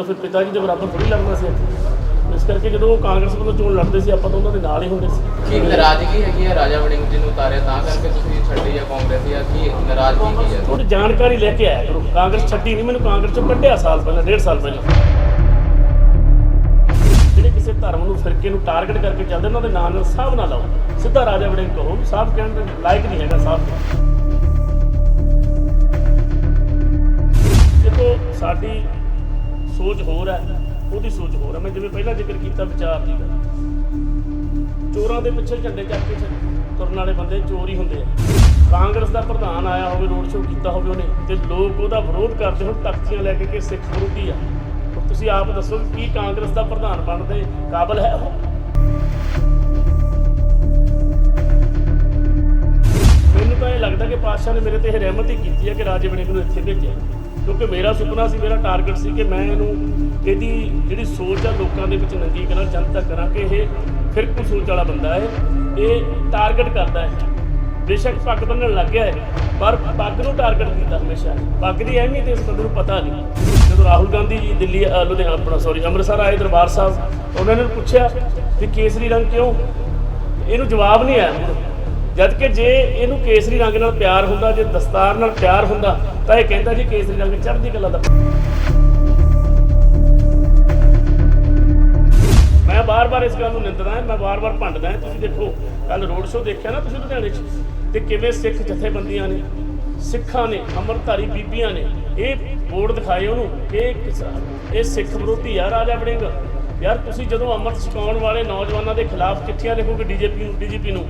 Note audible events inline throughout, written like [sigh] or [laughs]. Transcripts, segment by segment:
ਤਾਂ ਫਿਰ ਪਿਤਾ ਜੀ ਦੇ ਬਰਾਬਰ ਥੋੜੀ ਲੜਨਾ ਸੀ ਇੱਥੇ। ਇਸ ਕਰਕੇ ਜਦੋਂ ਉਹ ਕਾਂਗਰਸ ਵੱਲੋਂ ਚੋਣ ਲੜਦੇ ਸੀ ਆਪਾਂ ਤਾਂ ਉਹਨਾਂ ਦੇ ਨਾਲ ਹੀ ਹੁੰਦੇ ਸੀ। ਕੀ ਨਾਰਾਜ਼ਗੀ ਹੈਗੀ ਹੈ ਰਾਜਾ ਵੜਿੰਗ ਜੀ ਨੂੰ ਉਤਾਰਿਆ ਤਾਂ ਕਰਕੇ ਤੁਸੀਂ ਛੱਡੀ ਜਾਂ ਕਾਂਗਰਸ ਜਾਂ ਕੀ ਨਾਰਾਜ਼ਗੀ ਕੀ ਹੈ? ਥੋੜੀ ਜਾਣਕਾਰੀ ਲੈ ਕੇ ਆਇਆ ਕਰੋ। ਕਾਂਗਰਸ ਛੱਡੀ ਨਹੀਂ ਮੈਨੂੰ ਕਾਂਗਰਸ ਚੋਂ ਕੱਢਿਆ ਸਾਲ ਪਹਿਲਾਂ ਡੇਢ ਸਾਲ ਪਹਿਲਾਂ। ਜਿਹੜੇ ਕਿਸੇ ਧਰਮ ਨੂੰ ਫਿਰਕੇ ਨੂੰ ਟਾਰਗੇਟ ਕਰਕੇ ਚੱਲਦੇ ਉਹਨਾਂ ਦੇ ਨਾਂ ਨਾਲ ਸਾਹਬ ਨਾ ਲਾਓ। ਸਿੱਧਾ ਰਾਜਾ ਵੜਿੰਗ ਕਹੋ ਸਾਹਬ ਕਹਿਣ ਦੇ ਲਾਇਕ ਨਹੀਂ ਹੈਗਾ ਸਾਹਬ ਦੇਖੋ ਸਾਡੀ ਸੋਚ ਹੋਰ ਹੈ, ਉਹਦੀ ਸੋਚ ਹੋਰ ਹੈ। ਮੈਂ ਜਿਵੇਂ ਪਹਿਲਾਂ ਜ਼ਿਕਰ ਕੀਤਾ ਵਿਚਾਰ ਦੀ ਗੱਲ। ਚੋਰਾਂ ਦੇ ਪਿੱਛੇ ਝੰਡੇ ਚੱਕ ਕੇ ਤੁਰਨ ਵਾਲੇ ਬੰਦੇ ਚੋਰ ਹੀ ਹੁੰਦੇ ਆ। ਕਾਂਗਰਸ ਦਾ ਪ੍ਰਧਾਨ ਆਇਆ ਹੋਵੇ, ਰੋਡ ਸ਼ੋਅ ਕੀਤਾ ਹੋਵੇ ਉਹਨੇ, ਤੇ ਲੋਕ ਉਹਦਾ ਵਿਰੋਧ ਕਰਦੇ ਹੋਣ ਤਖਤੀਆਂ ਲੈ ਕੇ ਕਿ ਸਿੱਖ ਵਿਰੋਧੀ ਆ। ਤੁਸੀਂ ਆਪ ਦੱਸੋ ਕੀ ਕਾਂਗਰਸ ਦਾ ਪ੍ਰਧਾਨ ਬਣਨ ਦੇ ਕਾਬਿਲ ਹੈ ਉਹ? ਮੈਨੂੰ ਤਾਂ ਇਹ ਲੱਗਦਾ ਕਿ ਪਾਤਸ਼ਾਹ ਨੇ ਮੇਰੇ ਤੇ ਇਹ ਰਹਿਮਤ ਹੀ ਕੀਤੀ ਹੈ ਕਿ ਰਾਜੇ ਵੜਿੰਗ ਨੂੰ ਇੱਥੇ ਭੇਜਿਆ। ਕਿਉਂਕਿ ਮੇਰਾ ਸੁਪਨਾ ਸੀ, ਮੇਰਾ ਟਾਰਗੇਟ ਸੀ ਕਿ ਮੈਂ ਇਹਨੂੰ ਇਹਦੀ ਜਿਹੜੀ ਸੋਚ ਆ ਲੋਕਾਂ ਦੇ ਵਿੱਚ ਨੰਗੀ ਕਰਾਂ ਜਨਤਕ ਕਰਾਂ ਕਿ ਇਹ ਫਿਰ ਫਿਰਕੂ ਸੋਚ ਵਾਲਾ ਬੰਦਾ ਹੈ। ਇਹ ਟਾਰਗੇਟ ਕਰਦਾ ਹੈ। ਬੇਸ਼ੱਕ ਪੱਗ ਬੰਨਣ ਲੱਗ ਗਿਆ ਹੈ। ਪਰ ਪੱਗ ਨੂੰ ਟਾਰਗੇਟ ਕੀਤਾ ਹਮੇਸ਼ਾ। ਪੱਗ ਦੀ ਅਹਿਮੀਅਤ ਇਸ ਬੰਦੇ ਨੂੰ ਪਤਾ ਨਹੀਂ। ਜਦੋਂ ਰਾਹੁਲ ਗਾਂਧੀ ਜੀ ਦਿੱਲੀ ਲੁਧਿਆਣਾ, ਆਪਣਾ ਸੌਰੀ ਅੰਮ੍ਰਿਤਸਰ ਆਏ, ਦਰਬਾਰ ਸਾਹਿਬ, ਉਹਨਾਂ ਨੇ ਪੁੱਛਿਆ ਕਿ ਕੇਸਰੀ ਰੰਗ ਕਿਉਂ? ਇਹਨੂੰ ਜਵਾਬ ਨਹੀਂ ਆਇਆ। ਜਦ ਕਿ ਜੇ ਇਹਨੂੰ ਕੇਸਰੀ ਰੰਗ ਨਾਲ ਪਿਆਰ ਹੁੰਦਾ, ਜੇ ਦਸਤਾਰ ਨਾਲ ਪਿਆਰ ਹੁੰਦਾ, ਤਾਂ ਇਹ ਕਹਿੰਦਾ ਜੀ ਕੇਸਰੀ ਰੰਗ ਚੜ੍ਹਦੀ ਕਲਾ ਦਾ ਮੈਂ ਬਾਰ-ਬਾਰ ਇਸ ਗੱਲ ਨੂੰ ਨਿੰਦਦਾ ਹਾਂ, ਮੈਂ ਬਾਰ-ਬਾਰ ਭੰਡਦਾ ਹਾਂ। ਤੁਸੀਂ ਦੇਖੋ ਕੱਲ ਰੋਡ ਸ਼ੋਅ ਦੇਖਿਆ ਨਾ ਤੁਸੀਂ ਲੁਧਿਆਣੇ 'ਚ? ਤੇ ਕਿਵੇਂ ਸਿੱਖ ਜਥੇਬੰਦੀਆਂ ਨੇ, ਸਿੱਖਾਂ ਨੇ, ਅੰਮ੍ਰਿਤਧਾਰੀ ਬੀਬੀਆਂ ਨੇ, ਇਹ ਬੋਰਡ ਦਿਖਾਏ ਉਹਨੂੰ ਕਿ ਇਹ ਇਹ ਸਿੱਖ ਵਿਰੋਧੀ ਆ ਰਾਜਾ ਵੜਿੰਗ। ਯਾਰ ਤੁਸੀਂ ਜਦੋਂ ਅੰਮ੍ਰਿਤ ਛਕਾਉਣ ਵਾਲੇ ਨੌਜਵਾਨਾਂ ਦੇ ਖਿਲਾਫ ਚਿੱਠੀਆਂ ਲਿਖੋਗੇ ਡੀਜੀਪੀ ਨੂੰ ਡੀਜੀਪੀ ਨੂੰ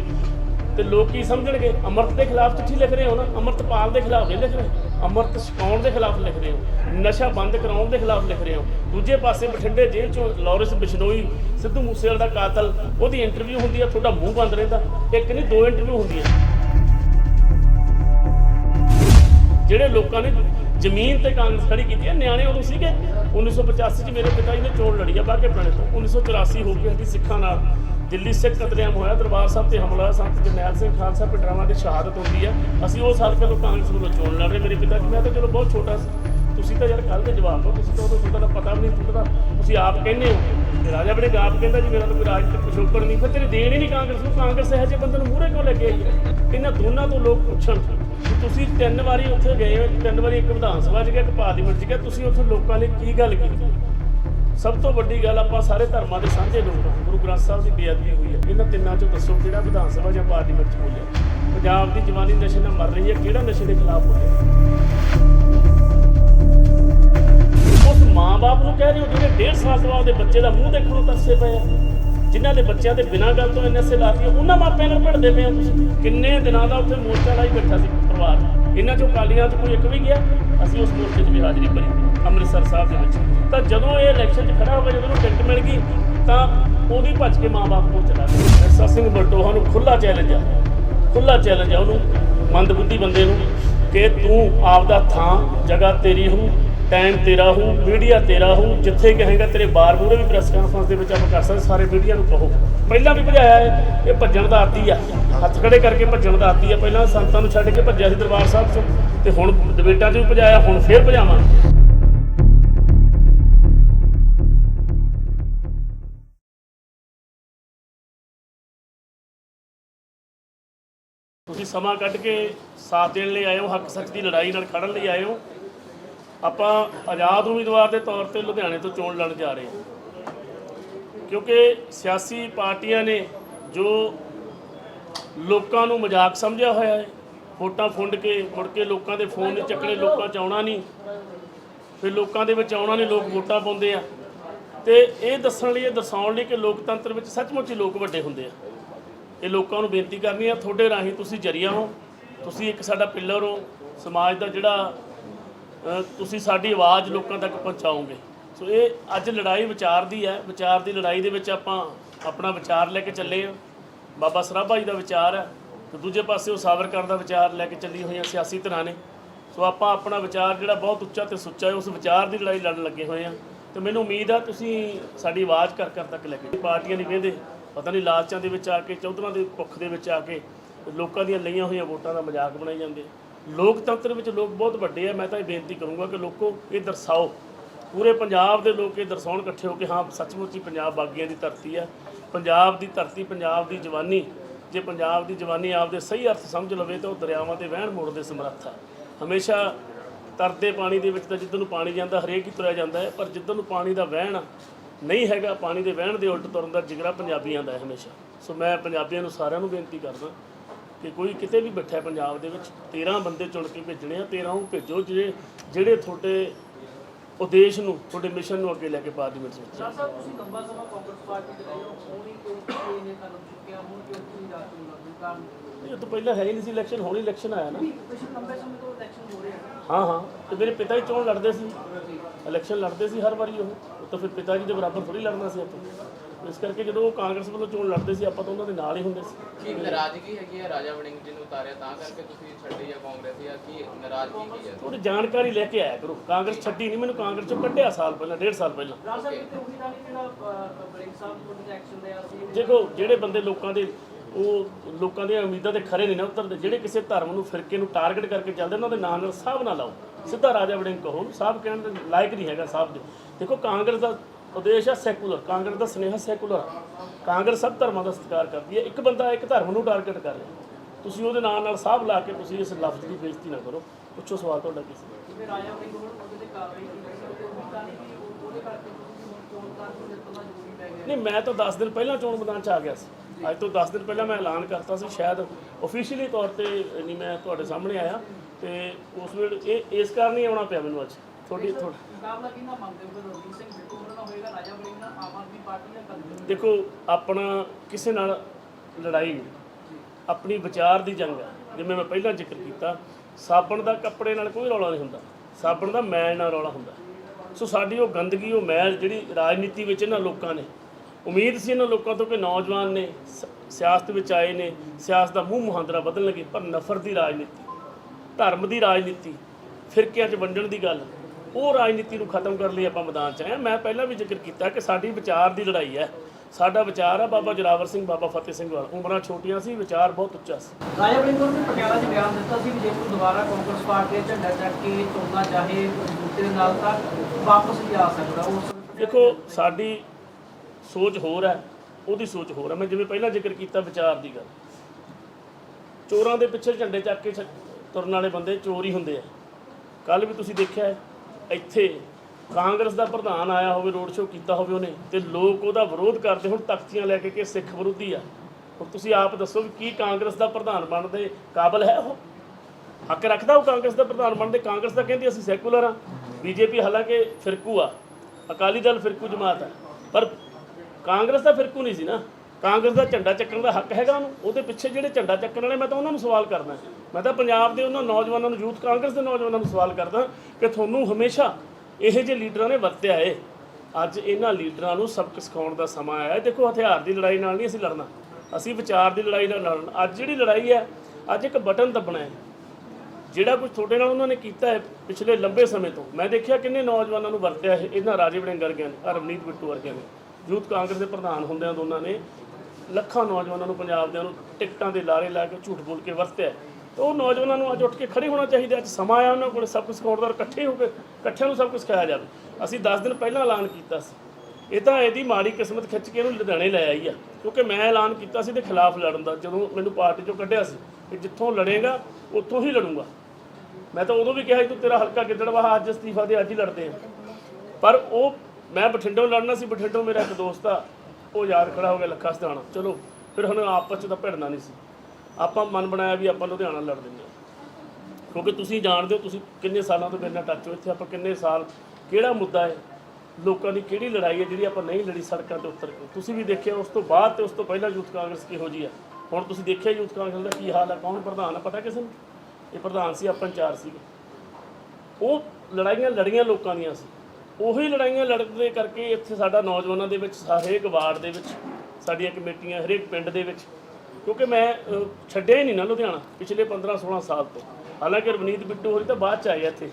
ਤੇ ਲੋਕ ਕੀ ਸਮਝਣਗੇ? ਅੰਮ੍ਰਿਤ ਦੇ ਖਿਲਾਫ ਚਿੱਠੀ ਲਿਖ ਰਹੇ ਹੋ ਨਾ? ਅੰਮ੍ਰਿਤਪਾਲ ਦੇ ਖਿਲਾਫ ਨਹੀਂ ਲਿਖ ਰਹੇ। ਅੰਮ੍ਰਿਤ ਛਕਾਉਣ ਦੇ ਖਿਲਾਫ ਲਿਖ ਰਹੇ ਹੋ। ਨਸ਼ਾ ਬੰਦ ਕਰਾਉਣ ਦੇ ਖਿਲਾਫ ਲਿਖ ਰਹੇ ਹੋ। ਦੂਜੇ ਪਾਸੇ ਬਠਿੰਡੇ ਜੇਲ੍ਹ ਚੋਂ ਲਾਰੈਂਸ ਬਿਸ਼ਨੋਈ, ਸਿੱਧੂ ਮੂਸੇਵਾਲ ਦਾ ਕਾਤਲ, ਉਹਦੀ ਇੰਟਰਵਿਊ ਹੁੰਦੀ ਆ ਤੁਹਾਡਾ ਮੂੰਹ ਬੰਦ ਰਹਿੰਦਾ। ਇੱਕ ਨਹੀਂ, ਦੋ ਇੰਟਰਵਿਊ ਹੁੰਦੀਆਂ। ਜਿਹੜੇ ਲੋਕਾਂ ਨੇ ਜ਼ਮੀਨ ਤੇ ਕਾਂਗਰਸ ਖੜੀ ਕੀਤੀ ਹੈ, ਨਿਆਣੇ ਉਦੋਂ ਸੀਗੇ। 1985 ਚ ਮੇਰੇ ਪਿਤਾ ਜੀ ਨੇ ਚੋਣ ਲੜੀ ਆ ਬਾਗੇ ਪੁਰਾਣੇ ਤੋਂ। 1984 ਹੋ ਗਿਆ ਸੀ ਸਿੱਖਾਂ ਨਾਲ ਦਿੱਲੀ ਸਿੱਖ ਕਤਲੇਆਮ ਹੋਇਆ, ਦਰਬਾਰ ਸਾਹਿਬ ਤੇ ਹਮਲਾ ਹੋਇਆ, ਸੰਤ ਜਰਨੈਲ ਸਿੰਘ ਖਾਲਸਾ ਪਿੰਡਰਾਵਾਂ ਦੀ ਸ਼ਹਾਦਤ ਹੁੰਦੀ ਆ। ਅਸੀਂ ਉਹ ਸਾਲ ਪਹਿਲਾਂ ਕਾਂਗਰਸ ਨੂੰ ਚੋਣ ਲੜ ਰਹੇ ਮੇਰੇ ਪਿਤਾ ਜੀ। ਮੈਂ ਤਾਂ ਚਲੋ ਬਹੁਤ ਛੋਟਾ ਸੀ। ਤੁਸੀਂ ਤਾਂ ਯਾਰ ਕੱਲ ਦੇ ਜਵਾਬ ਦਿਓ ਤੁਸੀਂ ਤਾਂ ਉਦੋਂ ਤੁਹਾਡਾ ਪਤਾ ਵੀ ਨਹੀਂ ਤੁਹਾਡਾ ਤਾਂ ਤੁਸੀਂ ਆਪ ਕਹਿੰਦੇ ਹੋ, ਤੇ ਰਾਜਾ ਬੜੇ ਗਾਪ ਕਹਿੰਦਾ ਜੀ, ਮੇਰਾ ਤਾਂ ਕੋਈ ਰਾਜਨੀਤਿਕ ਪਿਛੋਕੜ ਨਹੀਂ। ਫਿਰ ਤੇਰੀ ਦੇਣ ਹੀ ਨਹੀਂ ਕਾਂਗਰਸ ਨੂੰ। ਕਾਂਗਰਸ ਇਹੋ ਜਿਹੇ ਬੰਦੇ ਨੂੰ ਮੂਹਰੇ ਕਿਉਂ ਲੈ ਕੇ ਆਈ ਹੈ? ਇਹਨਾਂ ਦੋਨਾਂ ਤੋਂ ਲੋਕ ਪੁੱਛਣ। ਕਿ ਤੁਸੀਂ ਤਿੰਨ ਵਾਰੀ ਉੱਥੇ ਗਏ ਹੋ, ਤਿੰਨ ਵਾਰੀ ਇੱਕ ਵਿਧਾਨ ਸਭਾ 'ਚ ਗਿਆ ਇੱਕ ਪਾਰਲੀਮੈਂਟ 'ਚ ਗਿਆ ਤੁਸੀਂ ਉੱਥੇ ਲੋਕਾਂ ਲਈ ਕੀ ਗੱਲ ਕੀਤੀ? ਸਭ ਤੋਂ ਵੱਡੀ ਗੱਲ ਆਪਾਂ ਸਾਰੇ ਧਰਮਾਂ ਦੇ ਸਾਂਝੇ ਲੋਕ ਗੁਰੂ ਗ੍ਰੰਥ ਸਾਹਿਬ ਦੀ ਬੇਅਦਬੀ ਹੋਈ ਹੈ। ਇਹਨਾਂ ਤਿੰਨਾਂ 'ਚੋਂ ਦੱਸੋ ਕਿਹੜਾ ਵਿਧਾਨ ਸਭਾ ਜਾਂ ਪਾਰਲੀਮੈਂਟ 'ਚ ਬੋਲਿਆ ਪੰਜਾਬ ਦੀ ਜਵਾਨੀ ਨਸ਼ੇ ਨਾਲ ਮਰ ਰਹੀ ਹੈ। ਕਿਹੜਾ ਨਸ਼ੇ ਦੇ ਖਿਲਾਫ ਬੋਲਿਆ ਉਸ ਮਾਂ-ਬਾਪ ਨੂੰ ਕਹਿ ਰਹੇ ਹੋ ਜਿਹੜੇ ਡੇਢ ਸਾਲ ਤੋਂ ਆਪਦੇ ਬੱਚੇ ਦਾ ਮੂੰਹ ਦੇਖਣ ਨੂੰ ਤਰਸੇ ਪਏ ਆ। ਜਿਨ੍ਹਾਂ ਦੇ ਬੱਚਿਆਂ ਦੇ ਬਿਨਾਂ ਗੱਲ ਤੋਂ ਐਨਐਸਏ ਲਾਤੀ ਆ, ਉਹਨਾਂ ਮਾਪਿਆਂ ਨੂੰ ਭਿੜਦੇ ਪਏ ਆ ਤੁਸੀਂ। ਕਿੰਨੇ ਦਿਨਾਂ ਦਾ ਉੱਥੇ ਮੋਰਚਾ ਲਾਈ ਬੈਠਾ ਸੀ ਪਰਿਵਾਰ ਇਹਨਾਂ ਚੋਂ ਕਾਲੀਆਂ 'ਚ ਕੋਈ ਇੱਕ ਵੀ ਗਿਆ? ਅਸੀਂ ਉਸ ਮੋਰਚੇ 'ਚ ਵੀ ਹਾਜ਼ਰੀ ਭਰੀ ਅੰਮ੍ਰਿਤਸਰ ਸਾਹਿਬ ਦੇ ਵਿੱਚ। ਤਾਂ ਜਦੋਂ ਇਹ ਇਲੈਕਸ਼ਨ 'ਚ ਖੜਾ ਹੋਇਆ ਜਦੋਂ ਉਹਨੂੰ ਟਿਕਟ ਮਿਲ ਗਈ ਤਾਂ ਉਹਦੀ ਭੱਜ ਕੇ ਮਾਂ-ਬਾਪ ਕੋਲ ਚਲਾ ਗਿਆ ਐਸਾ ਸਿੰਘ ਬਲਟੋਹਾ ਨੂੰ ਖੁੱਲਾ ਚੈਲੰਜ ਆ। ਖੁੱਲਾ ਚੈਲੰਜ ਆ ਉਹਨੂੰ, ਮੰਦਬੁੱਧੀ ਬੰਦੇ ਨੂੰ ਕਿ ਤੂੰ ਆਪਦਾ ਥਾਂ, ਜਗ੍ਹਾ ਤੇਰੀ ਹੋ ਟਾਈਮ ਤੇਰਾ ਹੋ ਮੀਡੀਆ ਤੇਰਾ ਹੋ ਜਿੱਥੇ ਕਹੇਗਾ ਤੇਰੇ ਬਾਰ ਮੂਹਰੇ ਵੀ ਪ੍ਰੈਸ ਕਾਨਫਰੰਸ ਦੇ ਵਿੱਚ ਆਪਾਂ ਕਰ ਸਕਦੇ, ਸਾਰੇ ਮੀਡੀਆ ਨੂੰ ਕਹੋ। ਪਹਿਲਾਂ ਵੀ ਭਜਾਇਆ ਹੈ, ਇਹ ਭੱਜਣ ਦਾ ਆਦੀ ਆ। ਹੱਥ ਖੜੇ ਕਰਕੇ ਭੱਜਣ ਦਾ ਆਦੀ ਆ। ਪਹਿਲਾਂ ਸੰਤਾਂ ਨੂੰ ਛੱਡ ਕੇ ਭੱਜਿਆ ਸੀ ਦਰਬਾਰ ਸਾਹਿਬ ਤੋਂ ਤੇ ਹੁਣ ਡਿਬੇਟਾਂ 'ਚ ਵੀ ਭਜਾਇਆ, ਹੁਣ ਫੇਰ ਭਜਾਵਾਂ ਤੁਸੀਂ ਸਮਾਂ ਕੱਢ ਕੇ ਸਾਥ ਦੇਣ ਲਈ ਆਏ ਹੋ, ਹੱਕ ਸੱਚ ਦੀ ਲੜਾਈ ਨਾਲ ਖੜਨ ਲਈ ਆਏ ਹੋ। ਆਪਾਂ ਆਜ਼ਾਦ ਉਮੀਦਵਾਰ ਦੇ ਤੌਰ ਤੇ ਲੁਧਿਆਣੇ ਤੋਂ ਚੋਣ ਲੜਨ ਜਾ ਰਹੇ ਹਾਂ। ਕਿਉਂਕਿ ਸਿਆਸੀ ਪਾਰਟੀਆਂ ਨੇ ਜੋ ਲੋਕਾਂ ਨੂੰ ਮਜ਼ਾਕ ਸਮਝਿਆ ਹੋਇਆ ਹੈ ਫੋਟਾਂ ਫੁੰਡ ਕੇ ਮੁੜ ਕੇ ਲੋਕਾਂ ਦੇ ਫੋਨ ਨਹੀਂ ਚੱਕਣੇ, ਲੋਕਾਂ 'ਚ ਆਉਣਾ ਨਹੀਂ। ਫਿਰ ਲੋਕਾਂ ਦੇ ਵਿੱਚ ਆਉਣਾ ਨਹੀਂ, ਲੋਕ ਵੋਟਾਂ ਪਾਉਂਦੇ ਆ। ਤੇ ਇਹ ਦੱਸਣ ਲਈ, ਇਹ ਦਰਸਾਉਣ ਲਈ ਕਿ ਲੋਕਤੰਤਰ ਵਿੱਚ ਸੱਚਮੁੱਚ ਹੀ ਲੋਕ ਵੱਡੇ ਹੁੰਦੇ ਆ। ਇਹ ਲੋਕਾਂ ਨੂੰ ਬੇਨਤੀ ਕਰਨੀ ਆ, ਤੁਹਾਡੇ ਰਾਹੀਂ ਤੁਸੀਂ ਜਰੀਆ ਹੋ, ਤੁਸੀਂ ਇੱਕ ਸਾਡਾ ਪਿੱਲਰ ਹੋ, ਸਮਾਜ ਦਾ ਜਿਹੜਾ ਤੁਸੀਂ ਸਾਡੀ ਆਵਾਜ਼ ਲੋਕਾਂ ਤੱਕ ਪਹੁੰਚਾਓਗੇ। ਸੋ ਇਹ ਅੱਜ ਲੜਾਈ ਵਿਚਾਰ ਦੀ ਹੈ, ਵਿਚਾਰ ਦੀ ਲੜਾਈ ਦੇ ਵਿੱਚ ਆਪਾਂ ਆਪਣਾ ਵਿਚਾਰ ਲੈ ਕੇ ਚੱਲੇ ਆ ਬਾਬਾ ਸਰਾਭਾ ਜੀ ਦਾ ਵਿਚਾਰ ਹੈ, ਤੇ ਦੂਜੇ ਪਾਸੇ ਉਹ ਸਾਵਰਕਰ ਦਾ ਵਿਚਾਰ ਲੈ ਕੇ ਚੱਲੀ ਹੋਈਆਂ ਸਿਆਸੀ ਧਿਰਾਂ ਨੇ। ਸੋ ਆਪਾਂ ਆਪਣਾ ਵਿਚਾਰ ਜਿਹੜਾ ਬਹੁਤ ਉੱਚਾ ਤੇ ਸੁੱਚਾ ਹੈ, ਉਸ ਵਿਚਾਰ ਦੀ ਲੜਾਈ ਲੜਨ ਲੱਗੇ ਹੋਏ ਆ ਤੇ ਮੈਨੂੰ ਉਮੀਦ ਆ ਤੁਸੀਂ ਸਾਡੀ ਆਵਾਜ਼ ਘਰ ਘਰ ਤੱਕ ਲੈ ਕੇ ਪਾਰਟੀਆਂ ਨਹੀਂ ਵੇਂਦੇ ਪਤਾ ਨਹੀਂ ਲਾਲਚਾਂ ਦੇ ਵਿੱਚ ਆ ਕੇ, ਚੌਧਰਾਂ ਦੇ ਭੁੱਖ ਦੇ ਵਿੱਚ ਆ ਕੇ ਲੋਕਾਂ ਦੀਆਂ ਲਈਆਂ ਹੋਈਆਂ ਵੋਟਾਂ ਦਾ ਮਜ਼ਾਕ ਬਣਾਈ ਜਾਂਦੇ। ਲੋਕਤੰਤਰ ਵਿੱਚ ਲੋਕ ਬਹੁਤ ਵੱਡੇ ਆ, ਮੈਂ ਤਾਂ ਇਹ ਬੇਨਤੀ ਕਰੂੰਗਾ ਕਿ ਲੋਕੋ ਇਹ ਦਰਸਾਓ। ਪੂਰੇ ਪੰਜਾਬ ਦੇ ਲੋਕ ਇਹ ਦਰਸਾਉਣ ਇਕੱਠੇ ਹੋ ਕੇ, ਹਾਂ, ਸੱਚਮੁੱਚ ਹੀ ਪੰਜਾਬ ਬਾਗੀਆਂ ਦੀ ਧਰਤੀ ਆ। ਪੰਜਾਬ ਦੀ ਧਰਤੀ, ਪੰਜਾਬ ਦੀ ਜਵਾਨੀ, ਜੇ ਪੰਜਾਬ ਦੀ ਜਵਾਨੀ ਆਪਦੇ ਸਹੀ ਅਰਥ ਸਮਝ ਲਵੇ ਤਾਂ ਉਹ ਦਰਿਆਵਾਂ ਤੇ ਵਹਿਣ ਮੋੜ ਦੇ ਸਮਰੱਥ ਆ। ਹਮੇਸ਼ਾ ਤਰਦੇ ਪਾਣੀ ਦੇ ਵਿੱਚ ਤਾਂ ਜਿੱਧਰ ਨੂੰ ਪਾਣੀ ਜਾਂਦਾ, ਹਰੇਕ ਹੀ ਤੁਰਿਆ ਜਾਂਦਾ ਹੈ, ਪਰ ਜਿੱਧਰ ਨੂੰ ਪਾਣੀ ਦਾ ਵਹਿਣ ਨਹੀਂ ਹੈਗਾ ਪਾਣੀ ਦੇ ਵਹਿਣ ਦੇ ਉਲਟ ਤੁਰਨ ਦਾ ਜਿਗਰਾ ਪੰਜਾਬੀਆਂ ਦਾ ਹੈ ਹਮੇਸ਼ਾ। ਸੋ ਮੈਂ ਪੰਜਾਬੀਆਂ ਨੂੰ ਸਾਰਿਆਂ ਨੂੰ ਬੇਨਤੀ ਕਰਦਾ ਕਿ ਕੋਈ ਕਿਤੇ ਵੀ ਬੈਠਾ ਹੈ ਪੰਜਾਬ ਦੇ ਵਿੱਚ 13 ਬੰਦੇ ਚੁਣ ਕੇ ਭੇਜਣੇ ਆ 13 ਨੂੰ ਭੇਜੋ ਜਿਹੜੇ ਜਿਹੜੇ ਤੁਹਾਡੇ ਉਦੇਸ਼ ਨੂੰ ਤੁਹਾਡੇ ਮਿਸ਼ਨ ਨੂੰ ਅੱਗੇ ਲੈ ਕੇ ਪਾਰਲੀਮੈਂਟ ਵਿੱਚ ਸਾਹਿਬ ਤੁਸੀਂ ਲੰਬਾ ਸਮਾਂ ਕਾਂਗਰਸ ਪਾਰਟੀ ਚ ਰਹੇ ਹੋ ਹੁਣ ਹੀ ਤੁਸੀਂ ਇਹਨੇ ਕਦਮ ਚੁੱਕਿਆ ਹੁਣ ਕਿਉਂ ਤੁਸੀਂ ਰਾਜੂ ਲੱਗੂ ਕਾਰਨ ਇਹ ਤਾਂ ਪਹਿਲਾਂ ਹੈ ਹੀ ਨਹੀਂ ਸੀ ਇਲੈਕਸ਼ਨ ਹੁਣ ਇਲੈਕਸ਼ਨ ਆਇਆ ਨਾ। ਵੀ ਪਿਛਲੇ ਲੰਬੇ ਸਮੇਂ ਤੋਂ ਇਲੈਕਸ਼ਨ ਹੋ ਰਹੇ ਹਾਂ ਹਾਂ ਤੇ ਮੇਰੇ ਪਿਤਾ ਜੀ ਚੋਣ ਲੜਦੇ ਸੀ। ਇਲੈਕਸ਼ਨ ਲੜਦੇ ਸੀ ਹਰ ਵਾਰੀ ਉਹ। ਉਹ ਤਾਂ ਫਿਰ ਪਿਤਾ ਜੀ ਦੇ ਬਰਾਬਰ ਥੋੜੀ ਲੜਨਾ ਸੀ ਆਪਾਂ। ਇਸ ਕਰਕੇ ਜਦੋਂ ਉਹ ਕਾਂਗਰਸ ਵੱਲੋਂ ਚੋਣ ਲੜਦੇ ਸੀ ਆਪਾਂ ਤਾਂ ਉਹਨਾਂ ਦੇ ਨਾਲ ਹੀ ਹੁੰਦੇ ਸੀ। ਕੀ ਨਾਰਾਜ਼ਗੀ ਹੈਗੀ ਹੈ ਰਾਜਾ ਵੜਿੰਗ ਜੀ ਨੂੰ ਉਤਾਰਿਆ? ਤਾਂ ਕਰਕੇ ਤੁਸੀਂ ਛੱਡੀ ਆ ਕਾਂਗਰਸ ਜਾਂ ਕੀ ਨਾਰਾਜ਼ਗੀ ਕੀ ਹੈ? ਥੋੜੀ ਜਾਣਕਾਰੀ ਲੈ ਕੇ ਆਇਆ ਕਰੋ। ਕਾਂਗਰਸ ਛੱਡੀ ਨਹੀਂ ਮੈਨੂੰ ਕਾਂਗਰਸ ਚੋਂ ਕੱਢਿਆ ਸਾਲ ਪਹਿਲਾਂ ਡੇਢ ਸਾਲ ਪਹਿਲਾਂ। ਰਾਜ ਸਾਹਿਬ ਕਿਤੇ ਉਹੀ ਨਾਲ ਹੀ ਜਿਹੜਾ ਬ੍ਰਿੰਗ ਸਾਹਿਬ ਤੇ ਐਕਸ਼ਨ ਲਿਆ ਸੀ। ਦੇਖੋ ਜਿਹੜੇ ਬੰਦੇ ਲੋਕਾਂ ਦੇ ਉਹ ਲੋਕਾਂ ਦੀਆਂ ਉਮੀਦਾਂ ਤੇ ਖਰੇ ਨਹੀਂ ਨਾ ਉਤਰਦੇ। ਜਿਹੜੇ ਕਿਸੇ ਧਰਮ ਨੂੰ ਫਿਰਕੇ ਨੂੰ ਟਾਰਗੇਟ ਕਰਕੇ ਚੱਲਦੇ ਉਹਨਾਂ ਦੇ ਨਾਂ ਨਾਲ ਸਾਹਬ ਨਾ ਲਾਓ। ਸਿੱਧਾ ਰਾਜਾ ਵੜਿੰਗ ਕਹੋ ਸਾਹਬ ਕਹਿਣ ਦੇ ਲਾਇਕ ਨਹੀਂ ਹੈਗਾ ਸਾਹਬ ਦੇ। ਦੇਖੋ ਕਾਂਗਰਸ ਦਾ ਉਦੇਸ਼ ਹੈ ਸੈਕੂਲਰ ਕਾਂਗਰਸ ਦਾ ਸਨੇਹ ਸੈਕੂਲਰ। ਕਾਂਗਰਸ ਸਭ ਧਰਮਾਂ ਦਾ ਸਤਿਕਾਰ ਕਰਦੀ ਹੈ ਇੱਕ ਬੰਦਾ ਇੱਕ ਧਰਮ ਨੂੰ ਟਾਰਗੇਟ ਕਰ ਰਿਹਾ। ਤੁਸੀਂ ਉਹਦੇ ਨਾਂ ਨਾਲ ਸਾਹਬ ਲਾ ਕੇ ਤੁਸੀਂ ਇਸ ਲਫ਼ਜ਼ ਦੀ ਬੇਇੱਜ਼ਤੀ ਨਾ ਕਰੋ। ਪੁੱਛੋ ਸਵਾਲ ਤੁਹਾਡਾ ਕੀ ਸੀ? ਜਿਵੇਂ ਰਾਜਾ ਵੜਿੰਗ ਹੁਣ ਉਹਦੇ ਤੇ ਕਾਰਵਾਈ ਕੀਤੀ ਸੀ ਤੇ ਉਹ ਤਾਂ ਨਹੀਂ ਕਿ ਉਹ- ਉਹਦੇ ਕਰਕੇ ਤੁਸੀਂ ਹੁਣ ਚੋਣ ਕਾਰ ਨੂੰ ਜਿੱਤਣਾ ਜ਼ਰੂਰੀ ਪੈ ਗਿਆ। ਨਹੀਂ ਮੈਂ ਤਾਂ 10 ਦਿਨ ਪਹਿਲਾਂ ਚੋਣ ਮੈਦਾਨ 'ਚ ਆ ਗਿਆ ਸੀ। ਅੱਜ ਤੋਂ 10 ਦਿਨ ਪਹਿਲਾਂ ਮੈਂ ਐਲਾਨ ਕਰਤਾ ਸੀ ਸ਼ਾਇਦ ਅਫੀਸ਼ੀਅਲੀ ਤੌਰ ਤੇ ਨਹੀਂ ਮੈਂ ਤੁਹਾਡੇ ਸਾਹਮਣੇ ਆਇਆ। ਤੇ ਉਸ ਵੇਲੇ ਇਹ ਇਸ ਕਾਰਨ ਹੀ ਆਉਣਾ ਪਿਆ ਮੈਨੂੰ ਅੱਜ। ਤੁਹਾਡੀ ਤੁਹਾਡਾ ਮੁਕਾਬਲਾ ਕਿਹਨਾਂ ਮੰਗਦੇ ਹੋ ਰਣਜੀਤ ਸਿੰਘ ਬਿੱਟੂ ਹੋਰਾਂ ਨਾਲ ਹੋਏਗਾ ਰਾਜਾ ਵੜਿੰਗ ਨਾਲ ਆਮ ਆਦਮੀ ਪਾਰਟੀ ਨਾਲ ਕਰਦੇ ਦੇਖੋ ਆਪਣਾ ਕਿਸੇ ਨਾਲ ਲੜਾਈ ਨਹੀਂ। ਆਪਣੀ ਵਿਚਾਰ ਦੀ ਜੰਗ ਹੈ ਜਿਵੇਂ ਮੈਂ ਪਹਿਲਾਂ ਜ਼ਿਕਰ ਕੀਤਾ ਸਾਬਣ ਦਾ ਕੱਪੜੇ ਨਾਲ ਕੋਈ ਰੌਲਾ ਨਹੀਂ ਹੁੰਦਾ। ਸਾਬਣ ਦਾ ਮੈਲ ਨਾਲ ਰੌਲਾ ਹੁੰਦਾ। ਸੋ ਸਾਡੀ ਉਹ ਗੰਦਗੀ ਉਹ ਮੈਲ ਜਿਹੜੀ ਰਾਜਨੀਤੀ ਵਿੱਚ ਇਹਨਾਂ ਲੋਕਾਂ ਨੇ ਉਮੀਦ ਸੀ ਇਹਨਾਂ ਲੋਕਾਂ ਤੋਂ ਕਿ ਨੌਜਵਾਨ ਨੇ ਸਿਆਸਤ ਵਿੱਚ ਆਏ ਨੇ ਸਿਆਸਤ ਦਾ ਮੂੰਹ ਮੁਹਾਂਦਰਾ ਬਦਲਣ ਲੱਗੇ ਪਰ ਨਫ਼ਰਤ ਦੀ ਰਾਜਨੀਤੀ ਧਰਮ ਦੀ ਰਾਜਨੀਤੀ ਫਿਰਕਿਆਂ 'ਚ ਵੰਡਣ ਦੀ ਗੱਲ ਉਹ ਰਾਜਨੀਤੀ ਨੂੰ ਖਤਮ ਕਰਨ ਲਈ ਆਪਾਂ ਮੈਦਾਨ 'ਚ। ਆਏ ਮੈਂ ਪਹਿਲਾਂ ਵੀ ਜ਼ਿਕਰ ਕੀਤਾ ਕਿ ਸਾਡੀ ਵਿਚਾਰ ਦੀ ਲੜਾਈ ਹੈ। ਸਾਡਾ ਵਿਚਾਰ ਹੈ ਬਾਬਾ ਜਲਾਵਰ ਸਿੰਘ ਬਾਬਾ ਫਤਿਹ ਸਿੰਘ ਵਾਲਾ। ਉਮਰਾਂ ਛੋਟੀਆਂ ਸੀ ਵਿਚਾਰ ਬਹੁਤ ਉੱਚਾ ਸੀ। ਰਾਜਾ ਵੜਿੰਗ ਨੇ ਪਟਿਆਲਾ 'ਚ ਬਿਆਨ ਦਿੱਤਾ ਸੀ ਕਿ ਜੇ ਕੋਈ ਦੁਬਾਰਾ ਕਾਂਗਰਸ ਪਾਰਟੀ ਦਾ ਝੰਡਾ ਚੱਕ ਕੇ ਚੋਣਾਂ ਚਾਹੇ ਦੇ ਨਾਲ ਤਾਂ ਵਾਪਸ ਵੀ ਆ ਸਕਦਾ। ਉਸ ਦੇਖੋ ਸਾਡੀ ਸੋਚ ਹੋਰ ਹੈ ਉਹਦੀ ਸੋਚ ਹੋਰ ਹੈ। ਮੈਂ ਜਿਵੇਂ ਪਹਿਲਾਂ ਜ਼ਿਕਰ ਕੀਤਾ ਵਿਚਾਰ ਦੀ ਗੱਲ। ਚੋਰਾਂ ਦੇ ਪਿੱਛੇ ਝੰਡੇ ਚੱਕ ਕੇ ਤੁਰਨ ਵਾਲੇ ਬੰਦੇ ਚੋਰ ਹੀ ਹੁੰਦੇ ਆ। ਕੱਲ ਵੀ ਤੁਸੀਂ ਦੇਖਿਆ ਹੈ, ਇੱਥੇ ਕਾਂਗਰਸ ਦਾ ਪ੍ਰਧਾਨ ਆਇਆ ਹੋਵੇ ਰੋਡ ਸ਼ੋਅ ਕੀਤਾ ਹੋਵੇ ਉਹਨੇ ਤੇ ਲੋਕ ਉਹਦਾ ਵਿਰੋਧ ਕਰਦੇ ਹੁਣ ਤਖਤੀਆਂ ਲੈ ਕੇ ਕਿ ਸਿੱਖ ਵਿਰੋਧੀ ਆ। ਹੁਣ ਤੁਸੀਂ ਆਪ ਦੱਸੋ ਵੀ ਕੀ ਕਾਂਗਰਸ ਦਾ ਪ੍ਰਧਾਨ ਬਣਨ ਦੇ ਕਾਬਲ ਹੈ ਉਹ? ਹੱਕ ਰੱਖਦਾ ਉਹ ਕਾਂਗਰਸ ਦਾ ਪ੍ਰਧਾਨ ਬਣਨ ਦੇ ਕਾਂਗਰਸ ਤਾਂ ਕਹਿੰਦੀ ਅਸੀਂ ਸੈਕੂਲਰ ਆ ਬੀਜੇਪੀ ਹਾਲਾਂਕਿ ਫਿਰਕੂ ਆ ਅਕਾਲੀ ਦਲ ਫਿਰਕੂ ਜਮਾਤ ਹੈ ਪਰ ਕਾਂਗਰਸ ਦਾ ਫਿਰਕੂ ਨਹੀਂ ਸੀ ਨਾ। ਕਾਂਗਰਸ ਦਾ ਝੰਡਾ ਚੱਕਣ ਦਾ ਹੱਕ ਹੈਗਾ ਉਹਨੂੰ, ਉਹਦੇ ਪਿੱਛੇ ਜਿਹੜੇ ਝੰਡਾ ਚੱਕਣ ਵਾਲੇ, ਮੈਂ ਤਾਂ ਉਹਨਾਂ ਨੂੰ ਸਵਾਲ ਕਰਦਾ ਮੈਂ ਤਾਂ ਪੰਜਾਬ ਦੇ ਉਹਨਾਂ ਨੌਜਵਾਨਾਂ ਨੂੰ, ਯੂਥ ਕਾਂਗਰਸ ਦੇ ਨੌਜਵਾਨਾਂ ਨੂੰ ਸਵਾਲ ਕਰਦਾ ਕਿ ਤੁਹਾਨੂੰ ਹਮੇਸ਼ਾ ਇਹੋ ਜਿਹੇ ਲੀਡਰਾਂ ਨੇ ਵਰਤਿਆ ਏ ਅੱਜ ਇਹਨਾਂ ਲੀਡਰਾਂ ਨੂੰ ਸਬਕ ਸਿਖਾਉਣ ਦਾ ਸਮਾਂ ਆਇਆ ਹੈ। ਦੇਖੋ, ਹਥਿਆਰ ਦੀ ਲੜਾਈ ਨਾਲ ਨਹੀਂ ਅਸੀਂ ਲੜਨਾ। ਅਸੀਂ ਵਿਚਾਰ ਦੀ ਲੜਾਈ ਨਾਲ ਲੜਨਾ। ਅੱਜ ਜਿਹੜੀ ਲੜਾਈ ਹੈ, ਅੱਜ ਇੱਕ ਬਟਨ ਦੱਬਣਾ ਹੈ। ਜਿਹੜਾ ਕੁਝ ਤੁਹਾਡੇ ਨਾਲ ਉਹਨਾਂ ਨੇ ਕੀਤਾ ਹੈ ਪਿਛਲੇ ਲੰਬੇ ਸਮੇਂ ਤੋਂ। ਮੈਂ ਦੇਖਿਆ ਕਿੰਨੇ ਨੌਜਵਾਨਾਂ ਨੂੰ ਵਰਤਿਆ ਹੈ ਇਹਨਾਂ ਰਾਜੇ ਵੜਿੰਗ ਵਰਗਿਆਂ ਨੇ ਰਵਨੀਤ ਬਿੱਟੂ ਵਰਗਿਆਂ ਨੇ। ਯੂਥ ਕਾਂਗਰਸ ਦੇ ਪ੍ਰਧਾਨ ਹੁੰਦਿਆਂ ਦੋਨਾਂ ਨੇ ਲੱਖਾਂ ਨੌਜਵਾਨਾਂ ਨੂੰ ਪੰਜਾਬ ਦੇ ਨੂੰ ਟਿਕਟਾਂ ਦੇ ਲਾਰੇ ਲਾ ਕੇ ਝੂਠ ਬੋਲ ਕੇ ਵਰਤਿਆ ਹੈ। ਤੇ ਉਹ ਨੌਜਵਾਨਾਂ ਨੂੰ ਅੱਜ ਉੱਠ ਕੇ ਖੜੇ ਹੋਣਾ ਚਾਹੀਦਾ ਅੱਜ ਸਮਾਂ ਆਇਆ ਉਹਨਾਂ ਕੋਲ, ਸਭ ਕੁਝ ਸਿਖਾਉਣ ਦਾ ਔਰ ਇਕੱਠੇ ਹੋ ਕੇ, ਇਕੱਠਿਆਂ ਨੂੰ ਸਭ ਕੁਝ ਸਿਖਾਇਆ ਜਾਵੇ। ਅਸੀਂ 10 ਦਿਨ ਪਹਿਲਾਂ ਐਲਾਨ ਕੀਤਾ ਸੀ। ਇਹ ਤਾਂ ਇਹਦੀ ਮਾੜੀ ਕਿਸਮਤ ਖਿੱਚ ਕੇ ਇਹਨੂੰ ਲੁਧਿਆਣੇ ਲੈ ਆਈ ਆ। ਕਿਉਂਕਿ ਮੈਂ ਐਲਾਨ ਕੀਤਾ ਸੀ ਦੇ ਖਿਲਾਫ ਲੜਨ ਦਾ, ਜਦੋਂ ਮੈਨੂੰ ਪਾਰਟੀ ਚੋਂ ਕੱਢਿਆ ਸੀ ਕਿ ਜਿੱਥੋਂ ਲੜੇਗਾ, ਉੱਥੋਂ ਹੀ ਲੜੂੰਗਾ। ਮੈਂ ਤਾਂ ਉਦੋਂ ਵੀ ਕਿਹਾ ਸੀ, ਤੂੰ ਤੇਰਾ ਹਲਕਾ ਗਿੱਦੜਵਾ ਅੱਜ ਅਸਤੀਫਾ ਦੇ, ਅੱਜ ਹੀ ਲੜਦੇ ਆ। ਪਰ ਉਹ, ਮੈਂ ਬਠਿੰਡੋਂ ਲੜਨਾ ਸੀ, ਬਠਿੰਡੋਂ ਮੇਰਾ ਇੱਕ ਦੋਸਤ ਆ ਉਹ ਯਾਦ ਖੜਾ ਹੋ ਗਿਆ ਲੱਖਾ ਸਦਾਣਾ ਚਲੋ, ਫਿਰ ਹੁਣ ਆਪਸ ਚ ਤਾਂ ਭਿੜਨਾ ਨਹੀਂ ਸੀ। ਆਪਾਂ ਮਨ ਬਣਾਇਆ ਵੀ ਆਪਾਂ ਲੁਧਿਆਣਾ ਲੜ ਦਿੰਦੇ ਹਾਂ। ਕਿਉਂਕਿ ਤੁਸੀਂ ਜਾਣਦੇ ਹੋ, ਤੁਸੀਂ ਕਿੰਨੇ ਸਾਲਾਂ ਤੋਂ ਮੇਰੇ ਨਾਲ ਟੱਚ ਹੋ, ਇੱਥੇ ਆਪਾਂ ਕਿੰਨੇ ਸਾਲ, ਕਿਹੜਾ ਮੁੱਦਾ ਹੈ? ਲੋਕਾਂ ਦੀ ਕਿਹੜੀ ਲੜਾਈ ਹੈ ਜਿਹੜੀ ਆਪਾਂ ਨਹੀਂ ਲੜੀ ਸੜਕਾਂ ਤੇ ਉਤਰ ਕੇ? ਤੁਸੀਂ ਵੀ ਦੇਖਿਆ, ਉਸ ਤੋਂ ਬਾਅਦ ਤੇ ਉਸ ਤੋਂ ਪਹਿਲਾਂ ਯੂਥ ਕਾਂਗਰਸ ਕਿਹੋ ਜੀ ਹੈ? ਹੁਣ ਤੁਸੀਂ ਦੇਖਿਆ ਯੂਥ ਕਾਂਗਰਸ ਦਾ ਕੀ ਹਾਲ ਹੈ? ਕੌਣ ਪ੍ਰਧਾਨ ਹੈ? ਪਤਾ ਕਿਸੇ ਨੂੰ? ਇਹ ਪ੍ਰਧਾਨ ਸੀ, ਆਪਾਂ ਚਾਰ ਸੀਗੇ। ਉਹ ਲੜਾਈਆਂ ਲੜੀਆਂ ਲੋਕਾਂ ਦੀਆਂ ਸੀ। ਉਹੀ ਲੜਾਈਆਂ ਲੜਦੇ ਕਰਕੇ ਇੱਥੇ ਸਾਡਾ ਨੌਜਵਾਨਾਂ ਦੇ ਵਿੱਚ ਹਰੇਕ ਵਾਰਡ ਦੇ ਵਿੱਚ ਸਾਡੀਆਂ ਕਮੇਟੀਆਂ ਹਰੇਕ ਪਿੰਡ ਦੇ ਵਿੱਚ ਕਿਉਂਕਿ ਮੈਂ ਅਹ, ਛੱਡਿਆ ਹੀ ਨਹੀਂ ਨਾ ਲੁਧਿਆਣਾ ਪਿਛਲੇ 15 16 ਸਾਲ ਤੋਂ। ਹਾਲਾਂਕਿ ਰਵਨੀਤ ਬਿੱਟੂ ਹੋਰੀ ਤਾਂ ਬਾਅਦ ਚ ਆਏ ਆ ਇੱਥੇ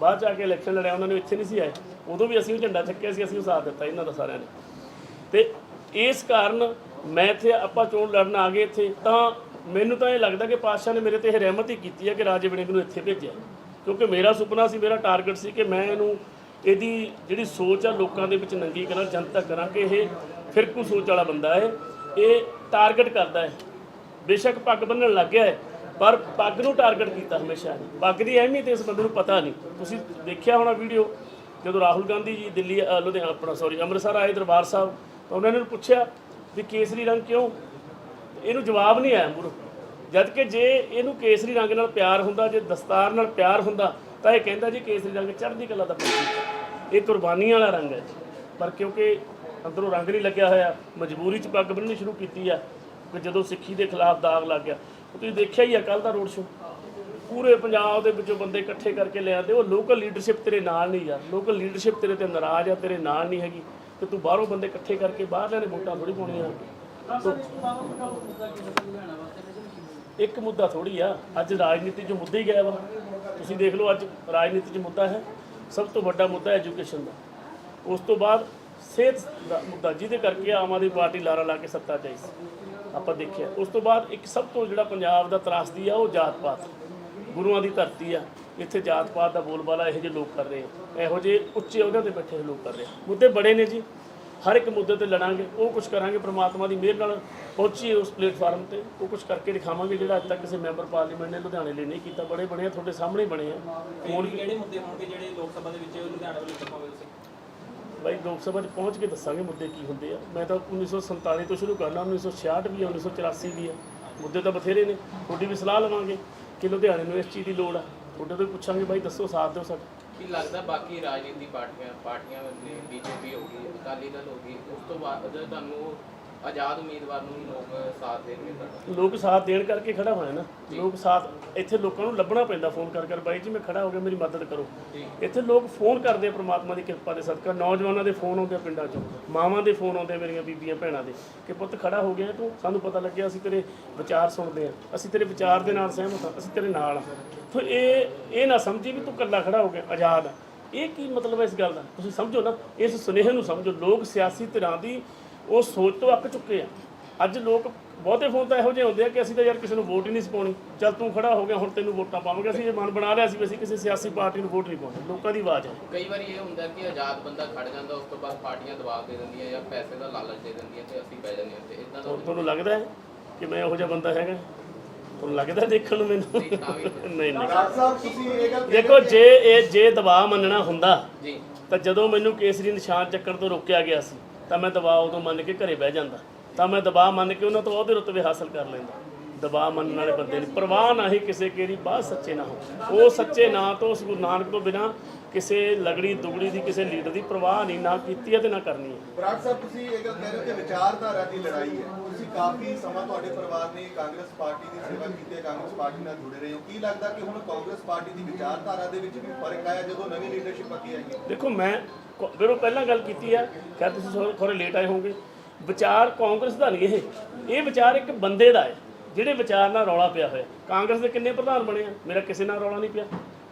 ਬਾਅਦ ਚ ਆ ਕੇ ਇਲੈਕਸ਼ਨ ਲੜਿਆ ਉਹਨਾਂ ਨੇ ਇੱਥੇ ਨਹੀਂ ਸੀ ਆਏ। ਉਦੋਂ ਵੀ ਅਸੀਂ ਉਹ ਝੰਡਾ ਚੱਕਿਆ ਸੀ ਅਸੀਂ ਉਹ ਸਾਥ ਦਿੱਤਾ ਇਹਨਾਂ ਦਾ ਸਾਰਿਆਂ ਨੇ। ਤੇ ਇਸ ਕਾਰਨ ਮੈਂ ਇੱਥੇ ਆਪਾਂ ਚੋਣ ਲੜਨ ਆ ਗਏ ਇੱਥੇ ਤਾਂ ਮੈਨੂੰ ਤਾਂ ਇਹ ਲੱਗਦਾ ਕਿ ਪਾਤਸ਼ਾਹ ਨੇ ਮੇਰੇ ਤੇ ਇਹ ਰਹਿਮਤ ਹੀ ਕੀਤੀ ਹੈ ਕਿ ਰਾਜੇ ਵੜਿੰਗ ਨੂੰ ਇੱਥੇ ਭੇਜਿਆ। ਕਿਉਂਕਿ ਮੇਰਾ ਸੁਪਨਾ ਸੀ ਮੇਰਾ ਟਾਰਗੇਟ ਸੀ ਕਿ ਮੈਂ ਇਹਨੂੰ ਇਹਦੀ ਜਿਹੜੀ ਸੋਚ ਆ ਲੋਕਾਂ ਦੇ ਵਿੱਚ ਨੰਗੀ ਕਰਾਂ ਜਨਤਕ ਕਰਾਂ ਕਿ ਇਹ ਫਿਰਕੂ ਸੋਚ ਵਾਲਾ ਬੰਦਾ ਹੈ? ਇਹ ਟਾਰਗੇਟ ਕਰਦਾ ਹੈ। ਬੇਸ਼ੱਕ ਪੱਗ ਬੰਨਣ ਲੱਗ ਗਿਆ ਹੈ ਪਰ ਪੱਗ ਨੂੰ ਟਾਰਗੇਟ ਕੀਤਾ ਹਮੇਸ਼ਾ। ਪੱਗ ਦੀ ਅਹਿਮੀਅਤ ਇਸ ਬੰਦੇ ਨੂੰ ਪਤਾ ਨਹੀਂ। ਤੁਸੀਂ ਦੇਖਿਆ ਹੋਣਾ ਵੀਡੀਓ ਜਦੋਂ ਰਾਹੁਲ ਗਾਂਧੀ ਜੀ ਦਿੱਲੀ ਅ, ਲੁਧਿਆਣਾ ਆਪਣਾ ਸੌਰੀ ਅੰਮ੍ਰਿਤਸਰ ਆਏ ਦਰਬਾਰ ਸਾਹਿਬ ਤਾਂ ਉਹਨਾਂ ਨੇ ਪੁੱਛਿਆ ਵੀ ਕੇਸਰੀ ਰੰਗ ਕਿਉਂ? ਇਹਨੂੰ ਜਵਾਬ ਨਹੀਂ ਆਇਆ ਮੂਰੋ ਜਦ ਕਿ ਜੇ ਇਹਨੂੰ ਕੇਸਰੀ ਰੰਗ ਨਾਲ ਪਿਆਰ ਹੁੰਦਾ ਜੇ ਦਸਤਾਰ ਨਾਲ ਪਿਆਰ ਹੁੰਦਾ ਤਾਂ ਇਹ ਕਹਿੰਦਾ ਜੀ ਕੇਸਰੀ ਰੰਗ ਚੜ੍ਹਦੀ ਕਲਾ ਦਾ ਪ੍ਰਤੀਕ ਹੈ। ਇਹ ਕੁਰਬਾਨੀ ਵਾਲਾ ਰੰਗ ਹੈ ਪਰ ਕਿਉਂਕਿ ਅੰਦਰੋਂ ਰੰਗ ਨਹੀਂ ਲੱਗਿਆ ਹੋਇਆ ਮਜਬੂਰੀ 'ਚ ਪੱਗ ਬੰਨਣੀ ਸ਼ੁਰੂ ਕੀਤੀ ਆ ਕਿ ਜਦੋਂ ਸਿੱਖੀ ਦੇ ਖਿਲਾਫ ਦਾਗ ਲੱਗ ਗਿਆ। ਉਹ ਤੁਸੀਂ ਦੇਖਿਆ ਹੀ ਆ ਕੱਲ ਦਾ ਰੋਡ ਸ਼ੋ ਪੂਰੇ ਪੰਜਾਬ ਦੇ ਵਿੱਚੋਂ ਬੰਦੇ ਇਕੱਠੇ ਕਰਕੇ ਲਿਆਂਦੇ। ਉਹ ਲੋਕਲ ਲੀਡਰਸ਼ਿਪ ਤੇਰੇ ਨਾਲ ਨਹੀਂ ਯਾਰ। ਲੋਕਲ ਲੀਡਰਸ਼ਿਪ ਤੇਰੇ ਤੇ ਨਾਰਾਜ਼ ਆ ਤੇਰੇ ਨਾਲ ਨਹੀਂ ਹੈਗੀ। ਤੇ ਤੂੰ ਬਾਹਰੋਂ ਬੰਦੇ ਇਕੱਠੇ ਕਰਕੇ ਬਾਹਰਲਿਆਂ ਨੇ ਵੋਟਾਂ ਥੋੜੀ ਪਾਉਣੀਆਂ। ਇੱਕ ਮੁੱਦਾ ਥੋੜੀ ਆ। ਅੱਜ ਰਾਜਨੀਤੀ 'ਚ ਮੁੱਦਾ ਹੀ ਗਿਆ ਵਾ ਤੁਸੀਂ ਦੇਖ ਲਓ ਅੱਜ ਰਾਜਨੀਤੀ 'ਚ ਮੁੱਦਾ ਹੈ, ਸਭ ਤੋਂ ਵੱਡਾ ਮੁੱਦਾ ਐਜੂਕੇਸ਼ਨ ਦਾ। ਉਸ ਤੋਂ ਬਾਅਦ ਸਿਹਤ ਦਾ ਮੁੱਦਾ, ਜਿਹਦੇ ਕਰਕੇ ਆਮ ਆਦਮੀ ਪਾਰਟੀ ਲਾਰਾ ਲਾ ਕੇ ਸੱਤਾ 'ਚ ਆਈ ਸੀ। ਆਪਾਂ ਦੇਖਿਆ, ਉਸ ਤੋਂ ਬਾਅਦ ਇੱਕ ਸਭ ਤੋਂ ਜਿਹੜਾ ਪੰਜਾਬ ਦਾ ਤਰਾਸਦੀ ਆ, ਉਹ ਜਾਤ ਪਾਤ ਗੁਰੂਆਂ ਦੀ ਧਰਤੀ ਆ, ਇੱਥੇ ਜਾਤ ਪਾਤ ਦਾ ਬੋਲਬਾਲਾ ਇਹੋ ਜਿਹੇ ਲੋਕ ਕਰ ਰਹੇ ਆ। ਇਹੋ ਜਿਹੇ ਉੱਚੇ ਅਹੁਦਿਆਂ ਤੇ ਬੈਠੇ ਹੋਏ ਲੋਕ ਕਰ ਰਹੇ ਆ। ਮੁੱਦੇ ਬੜੇ ਨੇ ਜੀ। ਹਰ ਇੱਕ ਮੁੱਦੇ ਤੇ ਲੜਾਂਗੇ ਉਹ ਕੁਝ ਕਰਾਂਗੇ ਪ੍ਰਮਾਤਮਾ ਦੀ ਮਿਹਰ ਨਾਲ ਪਹੁੰਚੀਏ ਉਸ ਪਲੇਟਫਾਰਮ ਤੇ ਉਹ ਕੁਝ ਕਰਕੇ ਦਿਖਾਵਾਂਗੇ ਜਿਹੜਾ ਅੱਜ ਤੱਕ ਕਿਸੇ ਮੈਂਬਰ ਪਾਰਲੀਮੈਂਟ ਨੇ ਲੁਧਿਆਣੇ ਲਈ ਨਹੀਂ ਕੀਤਾ। ਬੜੇ ਬਣੇ ਤੁਹਾਡੇ ਸਾਹਮਣੇ ਬਣੇ ਆ। ਵੀ ਕਿਹੜੇ ਮੁੱਦੇ ਹੋਣਗੇ ਜਿਹੜੇ ਲੋਕ ਸਭਾ ਦੇ ਵਿੱਚ ਲੁਧਿਆਣਾ ਵੱਲੋਂ ਚੱਕਾਂਗੇ ਤੁਸੀਂ ਬਾਈ ਲੋਕ ਸਭਾ 'ਚ ਪਹੁੰਚ ਕੇ ਦੱਸਾਂਗੇ ਮੁੱਦੇ ਕੀ ਹੁੰਦੇ ਆ। ਮੈਂ ਤਾਂ 1947 ਤੋਂ ਸ਼ੁਰੂ ਕਰਨਾ 1966 ਵੀ ਆ 1984 ਵੀ ਆ। ਮੁੱਦੇ ਤਾਂ ਬਥੇਰੇ ਨੇ ਤੁਹਾਡੀ ਵੀ ਸਲਾਹ ਲਵਾਂਗੇ ਕਿ ਲੁਧਿਆਣੇ ਨੂੰ ਇਸ ਚੀਜ਼ ਦੀ ਲੋੜ ਆ। ਤੁਹਾਡੇ ਤੋਂ ਪੁੱਛਾਂਗੇ ਬਾਈ ਦੱਸੋ ਸਾਥ ਦਿਓ ਸਾਡਾ। ਕੀ ਲੱਗਦਾ ਬਾਕੀ ਰਾਜਨੀਤੀ ਪਾਰਟੀਆਂ ਪਾਰਟੀਆਂ ਨੇ ਬੀਜੇਪੀ ਹੋ ਗਈ, ਅਕਾਲੀ ਦਲ ਹੋ ਗਈ, ਉਸ ਤੋਂ ਬਾਅਦ ਤੁਹਾਨੂੰ ਆਜ਼ਾਦ ਉਮੀਦਵਾਰ ਨੂੰ ਲੋਕ ਸਾਥ ਦੇਣਗੇ ਤੁਹਾਡਾ। ਲੋਕ ਸਾਥ ਦੇਣ ਕਰਕੇ ਖੜਾ ਹੋਇਆ ਨਾ। ਲੋਕ ਸਾਥ ਇੱਥੇ ਲੋਕਾਂ ਨੂੰ ਲੱਭਣਾ ਪੈਂਦਾ ਫੋਨ ਕਰ ਕਰ ਬਾਈ ਜੀ ਮੈਂ ਖੜਾ ਹੋ ਗਿਆ ਮੇਰੀ ਮਦਦ ਕਰੋ। ਇੱਥੇ ਲੋਕ ਫੋਨ ਕਰਦੇ ਆ ਪ੍ਰਮਾਤਮਾ ਦੀ ਕਿਰਪਾ ਦੇ ਸਦਕਾ। ਨੌਜਵਾਨਾਂ ਦੇ ਫੋਨ ਆਉਂਦੇ ਆ ਪਿੰਡਾਂ ਚੋਂ। ਮਾਵਾਂ ਦੇ ਫੋਨ ਆਉਂਦੇ ਆ ਮੇਰੀਆਂ ਬੀਬੀਆਂ ਭੈਣਾਂ ਦੇ। ਕਿ ਪੁੱਤ ਖੜਾ ਹੋ ਗਿਆ ਤੂੰ ਸਾਨੂੰ ਪਤਾ ਲੱਗਿਆ ਅਸੀਂ ਤੇਰੇ ਵਿਚਾਰ ਸੁਣਦੇ ਆ। ਅਸੀਂ ਤੇਰੇ ਵਿਚਾਰ ਦੇ ਨਾਲ ਸਹਿਮਤ ਹਾਂ ਅਸੀਂ ਤੇਰੇ ਨਾਲ ਆ ਤੋ ਇਹ ਇਹ ਨਾ ਸਮਝੀ ਵੀ ਤੂੰ ਇਕੱਲਾ ਖੜਾ ਹੋ ਗਿਆ ਆਜ਼ਾਦ ਆ। ਇਹ ਕੀ ਮਤਲਬ ਹੈ ਇਸ ਗੱਲ ਦਾ? ਤੁਸੀਂ ਸਮਝੋ ਨਾ ਇਸ ਸੁਨੇਹੇ ਨੂੰ ਸਮਝੋ। ਲੋਕ ਸਿਆਸੀ ਧਿਰਾਂ ਦੀ ਉਹ ਸੋਚ ਤੋਂ ਅੱਕ ਚੁੱਕੇ ਆ। ਅੱਜ ਲੋਕ ਬਹੁਤੇ ਫੋਨ ਤਾਂ ਇਹੋ ਜਿਹੇ ਹੁੰਦੇ ਆ ਕਿ ਅਸੀਂ ਤਾਂ ਯਾਰ ਕਿਸੇ ਨੂੰ ਵੋਟ ਹੀ ਨਹੀਂ ਸੀ ਪਾਉਣੀ। ਚੱਲ ਤੂੰ ਖੜਾ ਹੋ ਗਿਆ ਹੁਣ ਤੈਨੂੰ ਵੋਟਾਂ ਪਾਵਾਂਗੇ। ਅਸੀਂ ਇਹ ਮਨ ਬਣਾ ਲਿਆ ਸੀ ਵੀ ਅਸੀਂ ਕਿਸੇ ਸਿਆਸੀ ਪਾਰਟੀ ਨੂੰ ਵੋਟ ਨਹੀਂ ਪਾਉਣੀ। ਲੋਕਾਂ ਦੀ ਆਵਾਜ਼ ਹੈ ਕਈ ਵਾਰੀ ਇਹ ਹੁੰਦਾ ਕਿ ਆਜ਼ਾਦ ਬੰਦਾ ਖੜ ਜਾਂਦਾ ਉਸ ਤੋਂ ਬਾਅਦ ਪਾਰਟੀਆਂ ਦਬਾਅ ਦੇ ਦਿੰਦੀਆਂ ਜਾਂ ਪੈਸੇ ਦਾ ਲਾਲਚ ਦੇ ਦਿੰਦੀਆਂ ਤੇ ਅਸੀਂ ਬਹਿ ਜਾਂਦੇ ਹਾਂ ਤੇ ਇਦਾਂ ਦਾ ਤੁਹਾਨੂੰ ਲੱਗਦਾ ਹੈ ਕਿ ਮੈਂ ਇਹੋ ਜਿਹਾ ਬੰਦਾ ਹੈਗਾ? ਤੁਹਾਨੂੰ ਲੱਗਦਾ ਦੇਖਣ ਨੂੰ ਮੈਨੂੰ? [laughs] ਨਹੀਂ ਨਹੀਂ। ਡਾਕਟਰ ਸਾਹਿਬ ਤੁਸੀਂ ਇਹ ਗੱਲ ਦੇਖੋ ਜੇ ਇਹ ਜੇ ਦਬਾਅ ਮੰਨਣਾ ਹੁੰਦਾ ਜੀ। ਤਾਂ ਜਦੋਂ ਮੈਨੂੰ ਕੇਸਰੀ ਨਿਸ਼ਾਨ ਚੱਕਣ ਤੋਂ ਰੋਕਿਆ ਗਿਆ ਸੀ। ਤਾਂ ਮੈਂ ਦਬਾਅ ਉਦੋਂ ਮੰਨ ਕੇ ਘਰੇ ਬਹਿ ਜਾਂਦਾ। ਤਾਂ ਮੈਂ ਦਬਾਅ ਮੰਨ ਕੇ ਉਹਨਾਂ ਤੋਂ ਉਹਦੇ ਰੁਤਬੇ ਹਾਸਲ ਕਰ ਲੈਂਦਾ। ਦਬਾਅ ਮੰਨਣ ਵਾਲੇ ਬੰਦੇ ਨੇ। ਪ੍ਰਵਾਹ ਨਾ ਹੀ ਕਿਸੇ ਕੇਰੀ ਬਾਤ ਸੱਚੇ ਨਾ ਹੋ ਉਹ ਸੱਚੇ ਨਾ ਤੋਂ ਉਸ ਗੁਰੂ ਨਾਨਕ ਤੋਂ ਬਿਨਾ ਕਿਸੇ ਲਗੜੀ ਦੁਗੜੀ ਦੀ ਕਿਸੇ ਲੀਡਰ ਦੀ ਪ੍ਰਵਾਹ ਨਹੀਂ ਨਾ ਕੀਤੀ ਹੈ ਤੇ ਨਾ ਕਰਨੀ ਹੈ। ਬਰਾੜ ਸਾਹਿਬ ਤੁਸੀਂ ਇਹ ਗੱਲ ਕਹਿ ਰਹੇ ਹੋ ਕਿ ਵਿਚਾਰਧਾਰਾ ਦੀ ਲੜਾਈ ਹੈ। ਤੁਸੀਂ ਕਾਫੀ ਸਮਾਂ ਤੁਹਾਡੇ ਪਰਿਵਾਰ ਨੇ ਕਾਂਗਰਸ ਪਾਰਟੀ ਦੀ ਸੇਵਾ ਕੀਤੀ ਹੈ ਕਾਂਗਰਸ ਪਾਰਟੀ ਨਾਲ ਜੁੜੇ ਰਹੇ ਹੋ। ਕੀ ਲੱਗਦਾ ਕਿ ਹੁਣ ਕਾਂਗਰਸ ਪਾਰਟੀ ਦੀ ਵਿਚਾਰਧਾਰਾ ਦੇ ਵਿੱਚ ਵੀ ਫ਼ਰਕ ਆਇਆ ਜਦੋਂ ਨਵੀਂ ਲੀਡਰਸ਼ਿਪ ਆਈ ਹੈ? ਦੇਖੋ ਮੈਂ ਵੀਰੋ ਪਹਿਲਾਂ ਗੱਲ ਕੀਤੀ ਆ ਖੈਰ ਤੁਸੀਂ ਥੋੜੇ- ਥੋੜੇ ਲੇਟ ਆਏ ਹੋਵੋਗੇ। ਵਿਚਾਰ ਕਾਂਗਰਸ ਦਾ ਨਹੀਂ ਇਹ। ਇਹ ਵਿਚਾਰ ਇੱਕ ਬੰਦੇ ਦਾ ਹੈ ਜਿਹੜੇ ਵਿਚਾਰ ਨਾਲ ਰੌਲਾ ਪਿਆ ਹੋਇਆ। ਕਾਂਗਰਸ ਦੇ ਕਿੰਨੇ ਪ੍ਰਧਾਨ ਬਣੇ ਆ? ਮੇਰਾ ਕਿਸੇ ਨਾਲ ਰੌਲਾ ਨਹੀਂ ਪਿਆ।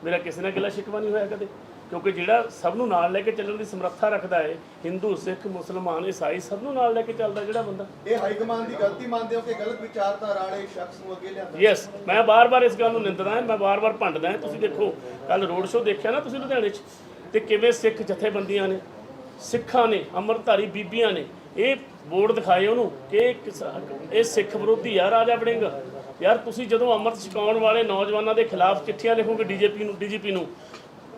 ਮੇਰਾ ਕਿਸੇ ਨਾਲ ਗਿਲਾ ਸ਼ਿਕਵਾ ਨਹੀਂ ਹੋਇਆ ਕਦੇ। ਕਿਉਂਕਿ ਜਿਹੜਾ ਸਭ ਨੂੰ ਨਾਲ ਲੈ ਕੇ ਚੱਲਣ ਦੀ ਸਮਰੱਥਾ ਰੱਖਦਾ ਹੈ ਹਿੰਦੂ ਸਿੱਖ ਮੁਸਲਮਾਨ ਈਸਾਈ ਸਭ ਨੂੰ ਨਾਲ ਲੈ ਕੇ ਚੱਲਦਾ ਜਿਹੜਾ ਬੰਦਾ। ਇਹ ਹਾਈ ਕਮਾਂਡ ਦੀ ਗਲਤੀ ਮੰਨਦੇ ਹੋ ਕਿ ਗਲਤ ਵਿਚਾਰਧਾਰਾ ਵਾਲੇ ਸ਼ਖਸ ਨੂੰ ਅੱਗੇ ਲਿਆਂਦਾ? ਯੈਸ ਮੈਂ ਬਾਰ-ਬਾਰ ਇਸ ਗੱਲ ਨੂੰ ਨਿੰਦਦਾ ਹਾਂ ਮੈਂ ਬਾਰ-ਬਾਰ ਭੰਡਦਾ ਹਾਂ। ਤੁਸੀਂ ਦੇਖੋ ਕੱਲ ਰੋਡ ਸ਼ੋਅ ਦੇਖਿਆ ਨਾ ਤੁਸੀਂ ਲੁਧਿਆਣੇ 'ਚ? ਤੇ ਕਿਵੇਂ ਸਿੱਖ ਜਥੇਬੰਦੀਆਂ ਨੇ, ਸਿੱਖਾਂ ਨੇ, ਅੰਮ੍ਰਿਤਧਾਰੀ ਬੀਬੀਆਂ ਨੇ, ਇਹ ਬੋਰਡ ਦਿਖਾਏ ਉਹਨੂੰ ਕਿ ਇਹ ਕਿਸ- ਇਹ ਸਿੱਖ ਵਿਰੋਧੀ ਆ, ਰਾਜਾ ਵੜਿੰਗ। ਯਾਰ ਤੁਸੀਂ ਜਦੋਂ ਅੰਮ੍ਰਿਤ ਛਕਾਉਣ ਵਾਲੇ ਨੌਜਵਾਨਾਂ ਦੇ ਖਿਲਾਫ ਚਿੱਠੀਆਂ ਲਿਖੋਗੇ ਡੀਜੀਪੀ ਨੂੰ ਡੀਜੀਪੀ ਨੂੰ,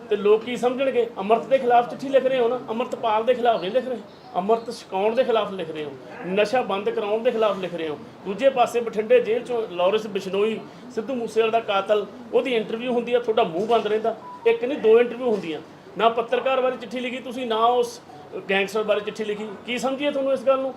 ਤੇ ਲੋਕ ਕੀ ਸਮਝਣਗੇ? ਅੰਮ੍ਰਿਤ ਦੇ ਖਿਲਾਫ ਚਿੱਠੀ ਲਿਖ ਰਹੇ ਹੋ ਨਾ? ਅੰਮ੍ਰਿਤਪਾਲ ਦੇ ਖਿਲਾਫ ਨਹੀਂ ਲਿਖ ਰਹੇ? ਅੰਮ੍ਰਿਤ ਛਕਾਉਣ ਦੇ ਖਿਲਾਫ ਲਿਖ ਰਹੇ ਹੋ? ਨਸ਼ਾ ਬੰਦ ਕਰਾਉਣ ਦੇ ਖਿਲਾਫ ਲਿਖ ਰਹੇ ਹੋ? ਦੂਜੇ ਪਾਸੇ ਬਠਿੰਡੇ ਜੇਲ੍ਹ ਚੋਂ ਲਾਰੈਂਸ ਬਿਸ਼ਨੋਈ, ਸਿੱਧੂ ਮੂਸੇਵਾਲੇ ਦਾ ਕਾਤਲ, ਉਹਦੀ ਇੰਟਰਵਿਊ ਹੁੰਦੀ ਆ, ਤੁਹਾਡਾ ਮੂੰਹ ਬੰਦ ਰਹਿੰਦਾ। ਇੱਕ ਨਹੀਂ, ਦੋ ਇੰਟਰਵਿਊ ਹੁੰਦੀਆਂ। ਨਾ ਪੱਤਰਕਾਰ ਬਾਰੇ ਚਿੱਠੀ ਲਿਖੀ, ਤੁਸੀਂ ਨਾ ਉਸ ਗੈਂਗਸਟਰ ਬਾਰੇ ਚਿੱਠੀ ਲਿਖੀ। ਕੀ ਸਮਝੀਏ ਤੁਹਾਨੂੰ ਇਸ ਗੱਲ ਨੂੰ?